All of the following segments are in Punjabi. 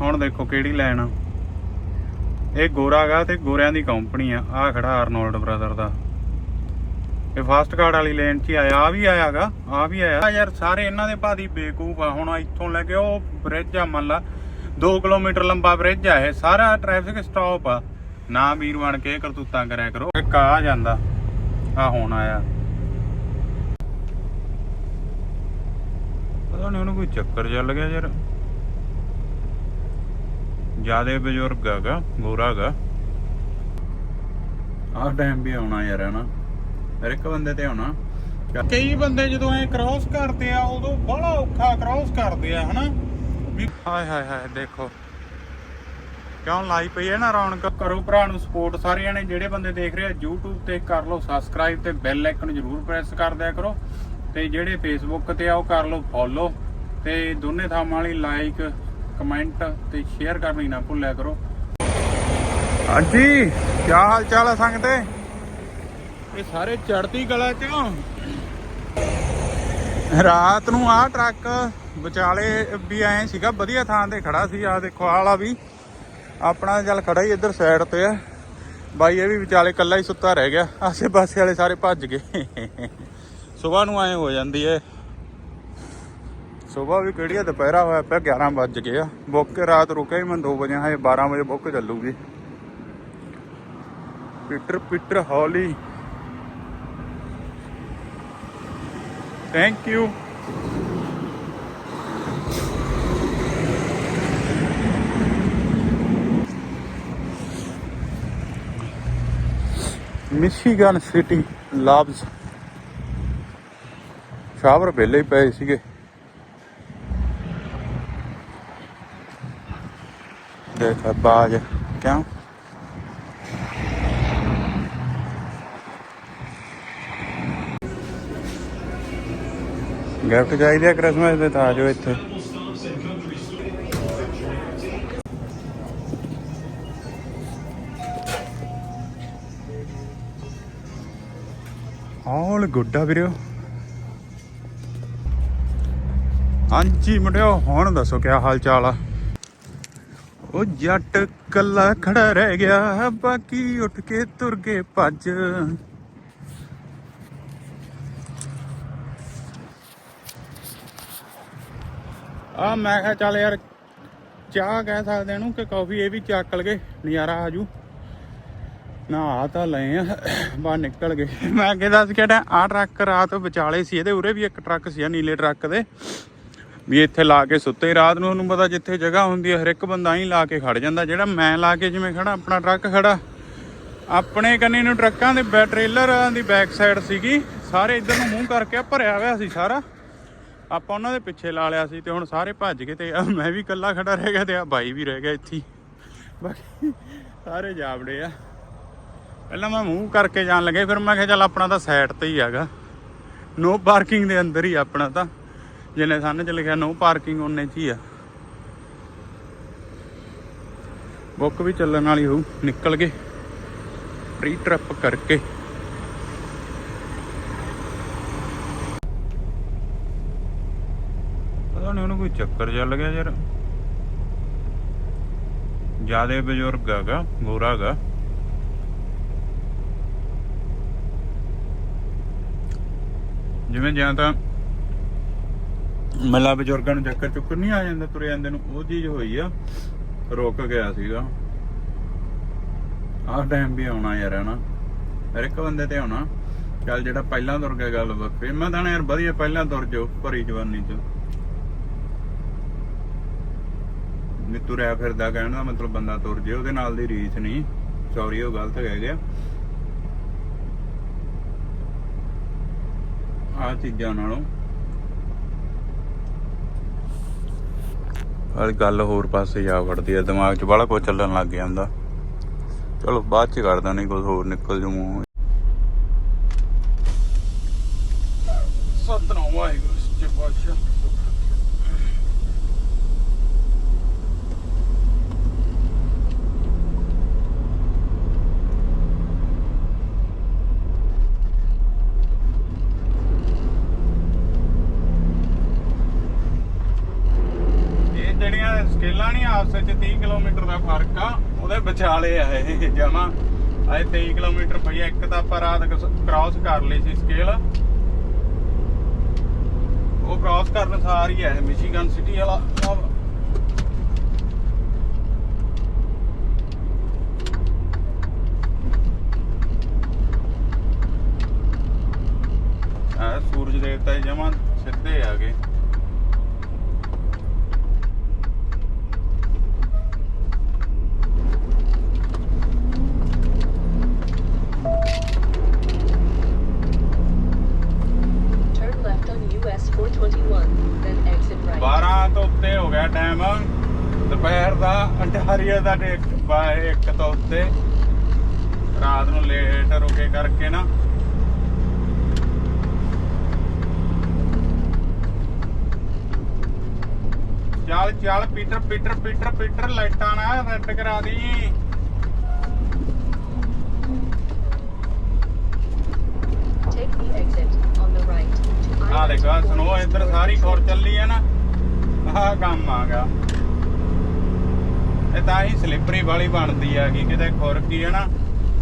ਹੁਣ ਦੇਖੋ ਕਿਹੜੀ ਲਾਈਨ ਆ। ਇਹ ਗੋਰਾਗਾ ਤੇ ਗੋਰਿਆਂ ਦੀ ਕੰਪਨੀ ਆ। ਆ ਖੜਾ ਆਰਨੋਲਡ ਬ੍ਰਦਰ ਦਾ। ਇਹ ਫਾਸਟ ਕਾਰਡ ਵਾਲੀ ਲੇਨ 'ਚ ਆਇਆ। ਆ ਵੀ ਆਇਆਗਾ ਆ ਵੀ ਆਇਆ। ਯਾਰ ਸਾਰੇ ਇਹਨਾਂ ਦੇ ਭਾਦੀ ਬੇਕੂਫ ਆ। ਹੁਣ ਇੱਥੋਂ ਲੈ ਕੇ ਉਹ ਬ੍ਰਿਜ ਆ ਮੰਨ ਲਾ। 2 ਕਿਲੋਮੀਟਰ ਲੰਬਾ ਬ੍ਰਿਜ ਆ ਇਹ। ਸਾਰਾ ਟ੍ਰੈਫਿਕ ਸਟਾਪ ਆ। ਨਾ ਵੀਰ ਬਣ ਕੇ ਕਰਤੂਤਾਂ ਕਰਿਆ ਕਰੋ। ਇੱਕ ਆ ਜਾਂਦਾ। ਆ ਹੁਣ ਆਇਆ। ਪਤਾ ਨਹੀਂ ਉਹਨੂੰ ਕੋਈ ਚੱਕਰ ਚੱਲ ਗਿਆ ਯਾਰ। ਜਿਆਦੇ ਬਜ਼ੁਰਗ ਹੈਗਾ ਗੋਰਾ ਹੈਗਾ। ਆਹ ਟਾਈਮ ਵੀ ਆਉਣਾ ਯਾਰ ਹਨਾ? ਹਰ ਇੱਕ ਬੰਦੇ ਤੇ ਆਉਣਾ। ਕਈ ਬੰਦੇ ਜਦੋਂ ਐ ਕ੍ਰਾਸ ਕਰਦੇ ਆ ਉਦੋਂ ਬੜਾ ਔਖਾ ਕ੍ਰਾਸ ਕਰਦੇ ਆ ਹਨਾ? ਵੀ ਹਾਏ ਹਾਏ ਹਾਏ ਦੇਖੋ। ਕਿਉਂ ਲਾਈ ਪਈ ਹੈ ਨਾ ਰੌਣਕ? ਕਰੋ ਭਰਾ ਨੂੰ ਸਪੋਰਟ ਸਾਰੇ ਜਣੇ ਜਿਹੜੇ ਬੰਦੇ ਦੇਖ ਰਹੇ ਆ YouTube ਤੇ ਕਰ ਲਓ ਸਬਸਕ੍ਰਾਈਬ ਤੇ ਬੈਲ ਆਈਕਨ ਜ਼ਰੂਰ ਪ੍ਰੈਸ ਕਰ ਦਿਆ ਕਰੋ। ਤੇ ਜਿਹੜੇ Facebook ਤੇ ਆ ਉਹ ਕਰ ਲਓ ਫੋਲੋ ਤੇ ਦੋਨੇ ਥਾਵਾਂ ਵਾਲੀ ਲਾਈਕ ਕਮੈਂਟ ਤੇ ਸ਼ੇਅਰ ਕਰਨੀ ਨਾ ਭੁੱਲਿਆ ਕਰੋ। ਹਾਂਜੀ ਕੀ ਹਾਲ ਚਾਲ ਹੈ ਸੰਗਤੇ ਇਹ ਸਾਰੇ ਚੜ੍ਹਦੀ ਕਲਾ ਚੋਂ। ਰਾਤ ਨੂੰ ਆਹ ਟਰੱਕ ਵਿਚਾਲੇ ਵੀ ਐ ਸੀਗਾ ਵਧੀਆ ਥਾਂ ਤੇ ਖੜਾ ਸੀ ਆ ਦੇਖੋ ਆਹ ਵਾਲਾ ਵੀ। ਆਪਣਾ ਚੱਲ ਖੜਾ ਹੀ ਇੱਧਰ ਸਾਈਡ ਤੇ ਆ। ਬਾਈ ਇਹ ਵੀ ਵਿਚਾਲੇ ਕੱਲਾ ਹੀ ਸੁੱਤਾ ਰਹਿ ਗਿਆ ਆਸੇ ਪਾਸੇ ਵਾਲੇ ਸਾਰੇ ਭੱਜ ਗਏ। ਸਵੇਰ ਨੂੰ ਐ ਹੋ ਜਾਂਦੀ ਏ। ਸਵੇਰ ਵੀ ਕਿਹੜੀ ਆ, ਦੁਪਹਿਰਾ ਹੋਇਆ ਪਿਆ 11 ਵੱਜ ਗਏ ਆ। ਬੁੱਕ ਕੇ ਰਾਤ ਰੁਕਿਆ ਹੀ ਮੈਂ 2 ਵਜੇ ਹਾਂ 12 ਵਜੇ ਬੁੱਕ ਚੱਲੂਗੀ। ਪੀਟਰ ਪੀਟਰ ਹੌਲੀ। ਥੈਂਕ ਯੂ ਮਿਸ਼ੀਗਨ ਸਿਟੀ ਲਾਬਸ ਸ਼ਾਵਰ ਪਹਿਲੇ ਹੀ ਪਏ ਸੀਗੇ। ਦੇਖ ਬਾਜ। ਕਿਉਂ? ਗਿਫਟ ਚਾਹੀਦੇ ਆ ਕ੍ਰਿਸਮਸ ਦੇ ਤਾਂ ਆ ਜਾਓ ਇੱਥੇ। ਆਲ ਗੁੱਡਾ ਵੀਰਿਓ ਹਾਂਜੀ ਮੁੰਡਿਓ, ਹੁਣ ਦੱਸੋ ਕਿਆ ਹਾਲ ਚਾਲ ਆ? ਉਹ ਜੱਟ ਕੱਲਾ ਖੜਾ ਰਹਿ ਗਿਆ, ਬਾਕੀ ਉੱਠ ਕੇ ਤੁਰ ਗਏ ਭੱਜ। ਆ ਮੈਂ ਕਿਹਾ ਚੱਲ ਯਾਰ, ਚਾਹ ਕਹਿ ਸਕਦੇ ਇਹਨੂੰ ਕਿ ਕਾਫੀ ਇਹ ਵੀ ਚੱਕਲ ਗਏ ਨਜ਼ਾਰਾ ਆਜੂ ਨਾ, ਆ ਤਾਂ ਲਏ ਆ, ਬਾਹਰ ਨਿਕਲ ਗਏ। ਮੈਂ ਅੱਗੇ ਦੱਸ ਕੇ ਆ ਟਰੱਕ ਰਾਤ ਵਿਚਾਲੇ ਸੀ, ਇਹਦੇ ਉਰੇ ਵੀ ਇੱਕ ਟਰੱਕ ਸੀ ਨੀਲੇ ਟਰੱਕ ਦੇ। ਵੀ ਇੱਥੇ ਲਾ ਕੇ ਸੁੱਤੇ ਰਾਤ ਨੂੰ, ਉਹਨੂੰ ਪਤਾ ਜਿੱਥੇ ਜਗ੍ਹਾ ਹੁੰਦੀ ਹੈ ਹਰ ਇੱਕ ਬੰਦਾ ਹੀ ਲਾ ਕੇ ਖੜ ਜਾਂਦਾ। ਜਿਹੜਾ ਮੈਂ ਲਾ ਕੇ ਜਿਵੇਂ ਖੜਾ ਆਪਣਾ ਟਰੱਕ ਖੜਾ ਆਪਣੇ ਕੰਨੇ ਨੂੰ ਟਰੱਕਾਂ ਦੇ ਬੈ, ਟ੍ਰੇਲਰਾਂ ਦੀ ਬੈਕ ਸਾਈਡ ਸੀਗੀ। ਸਾਰੇ ਇੱਧਰ ਨੂੰ ਮੂੰਹ ਕਰਕੇ ਭਰਿਆ ਹੋਇਆ ਸੀ ਸਾਰਾ। ਆਪਾਂ ਉਹਨਾਂ ਦੇ ਪਿੱਛੇ ਲਾ ਲਿਆ ਸੀ ਤੇ ਹੁਣ ਸਾਰੇ ਭੱਜ ਗਏ ਤੇ ਆਹ ਮੈਂ ਵੀ ਇਕੱਲਾ ਖੜਾ ਰਹਿ ਗਿਆ ਤੇ ਆ ਬਾਈ ਵੀ ਰਹਿ ਗਿਆ ਇੱਥੇ ਬਾਕੀ ਸਾਰੇ ਜਾਵੜੇ ਆ। ਪਹਿਲਾਂ ਮੈਂ ਮੂੰਹ ਕਰਕੇ ਜਾਣ ਲੱਗੇ, ਫਿਰ ਮੈਂ ਕਿਹਾ ਚੱਲ ਆਪਣਾ ਤਾਂ ਸਾਈਡ ਤੇ ਹੀ ਹੈਗਾ। ਨੋ ਪਾਰਕਿੰਗ ਦੇ ਅੰਦਰ ਹੀ ਆਪਣਾ ਤਾਂ। ਜਿੰਨੇ ਸਾਹਮਣੇ ਚ ਲਿਖਿਆ ਨੋ ਪਾਰਕਿੰਗ ਉਹਨੇ ਚ ਹੀ ਆ। ਬੁੱਕ ਵੀ ਚੱਲਣ ਵਾਲੀ ਹੋਊ, ਨਿਕਲ ਗਏ। ਪ੍ਰੀ ਟ੍ਰਿਪ ਕਰਕੇ। ਪਤਾ ਨਹੀਂ ਉਹਨੂੰ ਕੋਈ ਚੱਕਰ ਚੱਲ ਗਿਆ ਯਾਰ। ਜਿਆਦੇ ਬਜ਼ੁਰਗ ਹੈਗਾ, ਗੋਰਾ ਹੈਗਾ। ਜਿਵੇਂ ਜਾਂ ਤਾਂ ਮੱਲਾ ਬਜ਼ੁਰਗਾਂ ਨੂੰ ਚੱਕਰ ਚੁੱਕਰ ਨਹੀਂ ਆ ਜਾਂਦਾ ਤੁਰੇ ਜਾਂਦੇ ਨੂੰ, ਉਹ ਚੀਜ਼ ਹੋਈ ਆ, ਰੁਕ ਗਿਆ ਸੀਗਾ। ਆਹ ਟਾਈਮ ਵੀ ਆਉਣਾ ਯਾਰ, ਹਨਾ। ਹਰ ਇੱਕ ਬੰਦੇ ਤੇ ਆਉਣਾ। ਚੱਲ ਜਿਹੜਾ ਪਹਿਲਾਂ ਤੁਰ ਗਿਆ, ਗੱਲ ਵੱਖਰੀ ਮੈਂ ਤਾਂ ਯਾਰ ਵਧੀਆ ਪਹਿਲਾਂ ਤੁਰ ਜਾਓ, ਭਰੀ ਜਵਾਨੀ ਚ। ਨੀ ਤੁਰਿਆ ਫਿਰਦਾ ਕਹਿਣ ਦਾ ਮਤਲਬ ਬੰਦਾ ਤੁਰ ਜੇ, ਉਹਦੇ ਨਾਲ ਦੀ ਰੀਸ ਨਹੀਂ। ਸੌਰੀ ਉਹ ਗਲਤ ਕਹਿ ਗਿਆ। ਆ ਚੀਜ਼ਾਂ ਨਾਲੋਂ। ਪਰ ਗੱਲ ਹੋਰ ਪਾਸੇ ਜਾ ਵੜਦੀ ਹੈ ਦਿਮਾਗ 'ਚ ਬੜਾ ਕੁਝ ਚੱਲਣ ਲੱਗ ਗਿਆ ਹੁੰਦਾ ਚਲੋ, ਬਾਅਦ 'ਚ ਕਰਦਾ, ਨਹੀਂ ਕੁਝ ਹੋਰ ਨਿਕਲ ਜੂ ਮੂੰਹ। ਸਤਨਾਮ ਵਾਹਿਗੁਰੂ ਸੱਚੇ ਪਾਤਸ਼ਾਹ ਇਹ ਜਿਹੜੀਆਂ ਸਕੇਲਾਂ ਨਹੀਂ ਆਪਸ ਰਸਤੇ 'ਚ 30 ਕਿਲੋਮੀਟਰ ਦਾ ਫ਼ਰਕ ਆ ਉਹਦੇ ਵਿਚਾਲੇ ਆ ਇਹ ਜਮਾ। ਆਏ 23 ਕਿਲੋਮੀਟਰ ਪਈ ਆ, ਇੱਕ ਤਾਂ ਆਪਾਂ ਰਾਤ ਕ੍ਰਾਸ ਕਰ ਲਈ ਸੀ ਸਕੇਲ ਉਹ ਕ੍ਰਾਸ ਕਰਨ ਸਾਰ ਹੀ ਆ ਇਹ ਮਿਸ਼ੀਗਨ ਸਿਟੀ ਵਾਲਾ। ਆ ਸੂਰਜ ਦੇਵਤਾ ਜਮਾ ਸਿੱਧੇ ਆ ਗਏ Turn left on US 421, then exit right. 12 ਤੋਂ ਉੱਤੇ ਹੋ ਗਿਆ ਟਾਈਮ ਦੁਪਹਿਰ ਦਾ ਅੰਟਾਰੀਆ ਦਾ ਡੇਟ ਬਾਏ 1 ਤੋਂ ਉੱਤੇ ਰਾਤ ਨੂੰ ਲੇਟ ਰੁਕੇ ਕਰਕੇ ਨਾ। ਚੱਲ ਚੱਲ ਪੀਟਰ ਪੀਟਰ ਪੀਟਰ ਪੀਟਰ ਲਾਈਟਾਂ ਨਾ ਰੈੱਡ ਕਰਾ ਦੀ। ਆ ਦੇਖੋ ਸੁਣੋ ਇੱਧਰ ਸਾਰੀ ਖੋਰ ਚੱਲੀ ਹੈ ਨਾ। ਆਹ ਕੰਮ ਆਗਾ ਇਹ ਤਾਂ ਹੀ ਸਲਿੱਪਰੀ ਵਾਲੀ ਬਣਦੀ ਆ ਕਿ ਕਿਤੇ ਖੁਰ ਹੈ ਨਾ,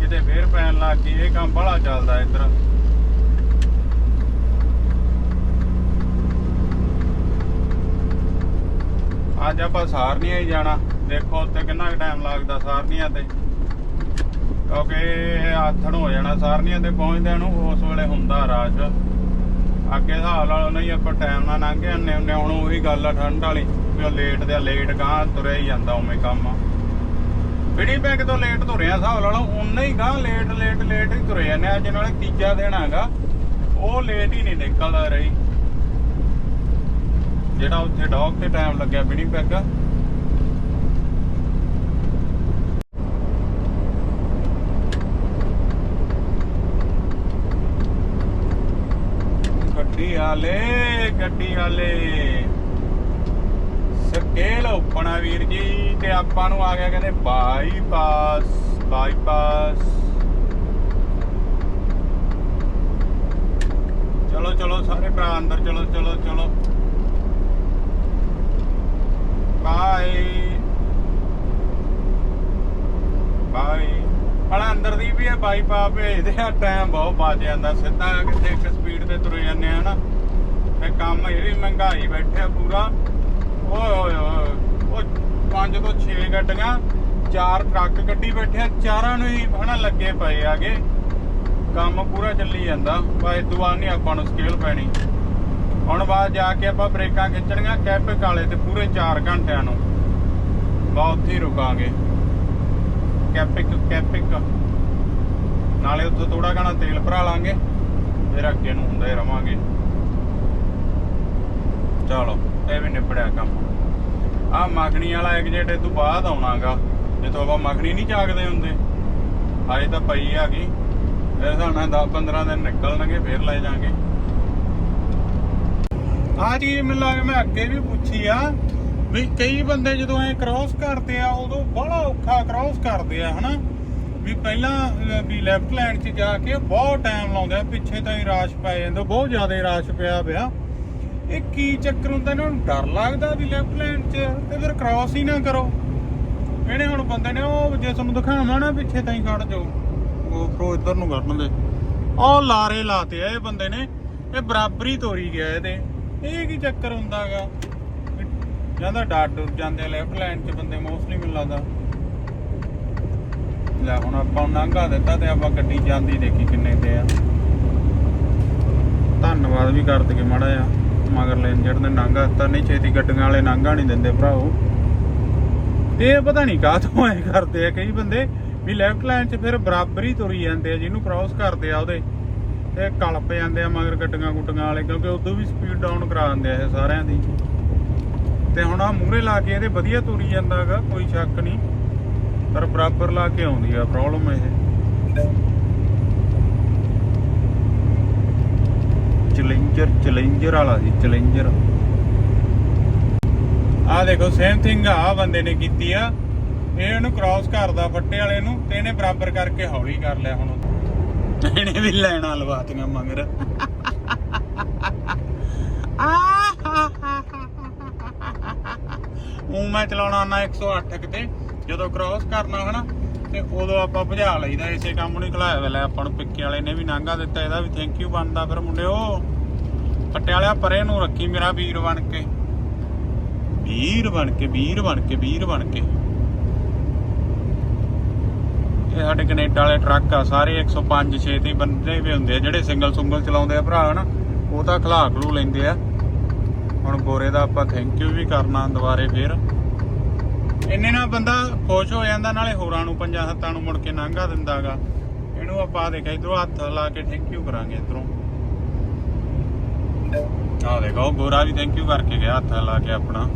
ਕਿਤੇ ਫੇਰ ਪੈਣ ਲੱਗ ਗਈ, ਇਹ ਕੰਮ ਬੜਾ ਚੱਲਦਾ ਇੱਧਰ। ਅੱਜ ਆਪਾਂ ਸਾਰਨੀਆਂ ਹੀ ਜਾਣਾ, ਦੇਖੋ ਉੱਥੇ ਕਿੰਨਾ ਟਾਈਮ ਲੱਗਦਾ ਸਾਰਨੀਆਂ ਤੇ। ਕਿਉਂਕਿ ਇਹ ਆਥਣ ਹੋ ਜਾਣਾ, ਸਾਰਨੀਆਂ ਤੇ ਪਹੁੰਚਦਿਆਂ ਨੂੰ ਉਸ ਵੇਲੇ ਹੁੰਦਾ ਰਾਜ। ਅੱਗੇ ਹਿਸਾਬ ਨਾਲ ਨਹੀਂ ਆਪਾਂ ਟਾਈਮ ਨਾਲ ਲੰਘ ਜਾਂਦੇ ਹੁੰਦੇ ਹੁਣ ਉਹੀ ਗੱਲ ਆ ਠੰਡ ਵਾਲੀ। ਵੀ ਉਹ ਲੇਟ ਦੇ ਲੇਟ ਗਾਂ ਤੁਰਿਆ ਹੀ ਜਾਂਦਾ ਉਵੇਂ ਕੰਮ। ਬਿੜੀ ਬੈਗ ਤੋਂ ਲੇਟ ਤੁਰਿਆ, ਹਿਸਾਬ ਨਾਲ ਉਨਾ ਹੀ ਗਾਂ ਲੇਟ ਲੇਟ ਲੇਟ ਹੀ ਤੁਰੇ ਜਾਂਦੇ ਅੱਜ ਨਾਲੇ ਤੀਜਾ ਦਿਨ ਹੈਗਾ, ਉਹ ਲੇਟ ਹੀ ਨਹੀਂ ਨਿਕਲਦਾ ਰਹੀ। ਜਿਹੜਾ ਉੱਥੇ ਡੌਗ ਤੇ ਟਾਈਮ ਲੱਗਿਆ ਬਿੜੀ ਬੈਗ ਗੱਡੀ ਵਾਲੇ ਗੱਡੀ ਵਾਲੇ। ਸਕੇਲ ਓਪਣਾ ਵੀਰ ਜੀ, ਤੇ ਆਪਾਂ ਨੂੰ ਆ ਗਿਆ ਕਹਿੰਦੇ ਬਾਈਪਾਸ ਬਾਈਪਾਸ ਚਲੋ ਚਲੋ, ਸਾਰੇ ਭਰਾ ਅੰਦਰ, ਚਲੋ ਚਲੋ ਚਲੋ। ਬਾਈ ਬਾਈ ਹਣਾ, ਅੰਦਰ ਦੀ ਵੀ ਹੈ ਬਾਈਪਾਸ ਭੇਜਦੇ ਆ ਟਾਈਮ ਬਹੁਤ ਬਚ ਜਾਂਦਾ, ਸਿੱਧਾ ਕਿਤੇ ਇੱਕ ਸਪੀਡ ਤੇ ਤੁਰੇ ਜਾਂਦੇ ਆ ਹਨਾ ਤੇ ਕੰਮ ਇਹ ਵੀ ਮਹਿੰਗਾਈ ਬੈਠਿਆ ਪੂਰਾ। ਪੰਜ ਤੋਂ 6 ਗੱਡੀਆਂ, ਚਾਰ ਟਰੱਕ ਗੱਡੀ ਬੈਠਿਆ ਚਾਰਾਂ ਨੂੰ ਹੀ ਹਨਾ ਲੱਗੇ ਪਏ ਆਗੇ। ਕੰਮ ਪੂਰਾ ਚੱਲੀ ਜਾਂਦਾ ਬਾਈ ਦੁਆਰ ਨਹੀਂ ਆਪਾਂ ਨੂੰ ਸਕੇਲ ਪੈਣੀ। ਹੁਣ ਬਾਅਦ ਜਾ ਕੇ ਆਪਾਂ ਬ੍ਰੇਕਾਂ ਖਿੱਚਣੀਆਂ ਕੈਪਿਕ ਵਾਲੇ ਤੇ ਪੂਰੇ 4 ਘੰਟਿਆਂ ਨੂੰ। ਬਹੁਤ ਹੀ ਰੁਕਾਂਗੇ। ਕੈਪਿਕ ਕੈਪਿਕ ਨਾਲੇ ਉੱਥੋਂ ਥੋੜਾ ਘਣਾ ਤੇਲ ਭਰਾ ਲਾਂਗੇ, ਫਿਰ ਅੱਗੇ ਨੂੰ ਹੁੰਦੇ ਰਵਾਂਗੇ। ਚਲੋ, ਇਹ ਵੀ ਨਿਬੜਿਆ ਕੰਮ। ਆ ਮੱਖਣੀ ਵਾਲਾ ਐਗਜਿਟ ਇਹ ਤੋਂ ਬਾਅਦ ਆਉਣਾਗਾ। ਜਿੱਥੋਂ ਆਪਾਂ ਮੱਖਣੀ ਨਹੀਂ ਚਾਗਦੇ ਹੁੰਦੇ। ਹਾਏ ਤਾਂ ਪਈ ਆ ਗਈ। ਇਹ ਸਾਨੂੰ 10 15 ਦਿਨ ਨਿਕਲਣਗੇ, ਫੇਰ ਲੈ ਜਾਾਂਗੇ ਆ ਚੀਜ਼ ਮੈਨੂੰ ਲੱਗ ਮੈਂ ਅੱਗੇ ਵੀ ਪੁੱਛੀ ਆ, ਵੀ ਕਈ ਬੰਦੇ ਜਦੋਂ ਐ ਕ੍ਰਾਸ ਕਰਦੇ ਆ, ਉਦੋਂ ਬੜਾ ਔਖਾ ਕ੍ਰਾਸ ਕਰਦੇ ਆ, ਹਨਾ? ਵੀ ਪਹਿਲਾਂ ਵੀ ਲੈਫਟ ਲਾਈਨ 'ਚ ਜਾ ਕੇ ਬਹੁਤ ਟਾਈਮ ਲਾਉਂਦੇ ਆ, ਪਿੱਛੇ ਤਾਂ ਹੀ ਰਾਸ਼ ਪੈ ਜਾਂਦਾ, ਬਹੁਤ ਜ਼ਿਆਦਾ ਰਾਸ਼ ਪਿਆ ਪਿਆ। ਇਹ ਕੀ ਚੱਕਰ ਹੁੰਦਾ? ਇਹਨਾਂ ਨੂੰ ਡਰ ਲੱਗਦਾ ਵੀ ਲੈਫਟ ਲਾਈਨ 'ਚ ਤੇ ਫਿਰ ਕ੍ਰਾਸ ਹੀ ਨਾ ਕਰੋ। ਇਹਨੇ ਹੁਣ ਬੰਦੇ ਨੇ ਉਹ ਜੇ ਤੁਹਾਨੂੰ ਦਿਖਾਵਾਂ ਨਾ ਪਿੱਛੇ ਤਾਂ ਹੀ ਖੜ ਜਾਓ। ਉਹ ਫਰੋ ਇੱਧਰ ਨੂੰ ਕੱਢਣ ਦੇ ਉਹ ਲਾਰੇ ਲਾਤੇ ਆ ਇਹ ਬੰਦੇ ਨੇ। ਇਹ ਬਰਾਬਰੀ ਤੋਰੀ ਗਿਆ ਇਹਦੇ। ਇਹ ਕੀ ਚੱਕਰ ਹੁੰਦਾਗਾ ਜਾਂਦਾ ਡਰ ਡੁਰ ਜਾਂਦੇ ਲੈਫਟ ਲਾਈਨ 'ਚ ਬੰਦੇ ਮੋਸਟਲੀ ਮੈਨੂੰ ਲੱਗਦਾ। ਲੈ ਹੁਣ ਆਪਾਂ ਨੂੰ ਦਿੱਤਾ ਤੇ ਆਪਾਂ ਗੱਡੀ ਜਾਂਦੀ ਦੇਖੀ ਕਿੰਨੇ ਤੇ ਆ। ਧੰਨਵਾਦ ਵੀ ਕਰ ਦਈਏ ਮਾੜਾ ਜਿਹਾ। ਮਗਰ ਲੈਣ ਜਿਹੜੇ ਨੰਗਾ ਦਿੱਤਾ, ਨਹੀਂ ਛੇਤੀ ਗੱਡੀਆਂ ਵਾਲੇ ਨੰਗਾ ਨਹੀਂ ਦਿੰਦੇ ਭਰਾਓ। ਇਹ ਪਤਾ ਨਹੀਂ ਕਾਹ ਐ ਕਰਦੇ ਆ ਕਈ ਬੰਦੇ ਵੀ ਲੈਫਟ ਲਾਈਨ 'ਚ ਫਿਰ ਬਰਾਬਰੀ ਤੁਰੀ ਜਾਂਦੇ ਆ, ਜਿਹਨੂੰ ਕ੍ਰਾਸ ਕਰਦੇ ਆ ਉਹਦੇ। ਤੇ ਕਲਪ ਜਾਂਦੇ ਆ ਮਗਰ ਗੱਡੀਆਂ ਗੁੱਡੀਆਂ ਵਾਲੇ, ਕਿਉਂਕਿ ਉਦੋਂ ਵੀ ਸਪੀਡ ਡਾਊਨ ਕਰਾ ਦਿੰਦੇ ਆ ਇਹ ਸਾਰਿਆਂ ਦੀ। ਤੇ ਹੁਣ ਆ ਮੂਹਰੇ ਲਾ ਕੇ ਇਹਦੇ ਵਧੀਆ ਤੁਰੀ ਜਾਂਦਾਗਾ ਕੋਈ ਸ਼ੱਕ ਨਹੀਂ। ਪਰ ਬਰਾਬਰ ਲਾ ਕੇ ਆਉਂਦੀ ਆ ਪ੍ਰੋਬਲਮ ਇਹ। ਚੈਲੰਜਰ ਚੈਲੰਜਰ ਵਾਲਾ ਸੀ ਚੈਲੰਜਰ। ਆ ਦੇਖੋ ਸੇਮ ਥਿੰਗ ਆ ਬੰਦੇ ਨੇ ਕੀਤੀ ਆ। ਇਹ ਉਹਨੂੰ ਕ੍ਰਾਸ ਕਰਦਾ ਫੱਟੇ ਵਾਲੇ ਨੂੰ ਤੇ ਇਹਨੇ ਬਰਾਬਰ ਕਰਕੇ ਹੌਲੀ ਕਰ ਲਿਆ ਹੁਣ। ਇਹਨੇ ਵੀ ਲੈਣਾ ਲਵਾਤੀਆਂ ਮਗਰ। ਉਹ ਮੈਂ ਚਲਾਉਣਾ ਨਾ 108 ਕਿਤੇ ਜਦੋਂ ਕ੍ਰਾਸ ਕਰਨਾ ਹਨਾ ਤੇ ਉਦੋਂ ਆਪਾਂ ਭਜਾ ਲਈਦਾ, ਇਸੇ ਕੰਮ ਨੂੰ ਖਲਾਇਆ ਵੇਲੇ। ਆਪਾਂ ਨੂੰ ਪਿੱਕੇ ਵਾਲੇ ਨੇ ਵੀ ਨਾਂਗਾ ਦਿੱਤਾ, ਇਹਦਾ ਵੀ ਥੈਂਕ ਯੂ ਬਣਦਾ ਫਿਰ ਮੁੰਡਿਓ। ਪਟਿਆਲਿਆ ਪਰੇ ਨੂੰ ਰੱਖੀ ਮੇਰਾ ਵੀਰ ਬਣ ਕੇ। ਵੀਰ ਬਣ ਕੇ, ਵੀਰ ਬਣ ਕੇ, ਵੀਰ ਬਣ ਕੇ। ਇਹ ਸਾਡੇ ਕੈਨੇਡਾ ਵਾਲੇ ਟਰੱਕ ਆ, ਸਾਰੇ 105 6 ਤੇ ਬੰਦੇ ਵੀ ਹੁੰਦੇ ਆ, ਜਿਹੜੇ ਸਿੰਗਲ ਸੁੰਗਲ ਚਲਾਉਂਦੇ ਆ ਭਰਾ, ਹਨਾ? ਉਹ ਤਾਂ ਖਲਾ ਖਲੂ ਲੈਂਦੇ ਆ। ਹੁਣ ਗੋਰੇ ਦਾ ਆਪਾਂ ਥੈਂਕ ਯੂ ਵੀ ਕਰਨਾ ਦੁਬਾਰੇ ਫੇਰ। ਇੰਨੇ ਨਾਲ ਬੰਦਾ ਖੁਸ਼ ਹੋ ਜਾਂਦਾ, ਨਾਲੇ ਹੋਰਾਂ ਨੂੰ, ਪੰਜਾਂ ਹੱਥਾਂ ਨੂੰ ਮੁੜ ਕੇ ਲੰਘਾ ਦਿੰਦਾਗਾ। ਇਹਨੂੰ ਆਪਾਂ ਦੇਖ ਇਧਰੋਂ ਹੱਥ ਲਾ ਕੇ ਥੈਂਕ ਯੂ ਕਰਾਂਗੇ ਇਧਰੋਂ। ਆਹ ਦੇਖੋ ਗੋਰਾ ਵੀ ਥੈਂਕ ਯੂ ਕਰਕੇ ਗਿਆ, ਹੱਥ ਲਾ ਕੇ ਆਪਣਾ।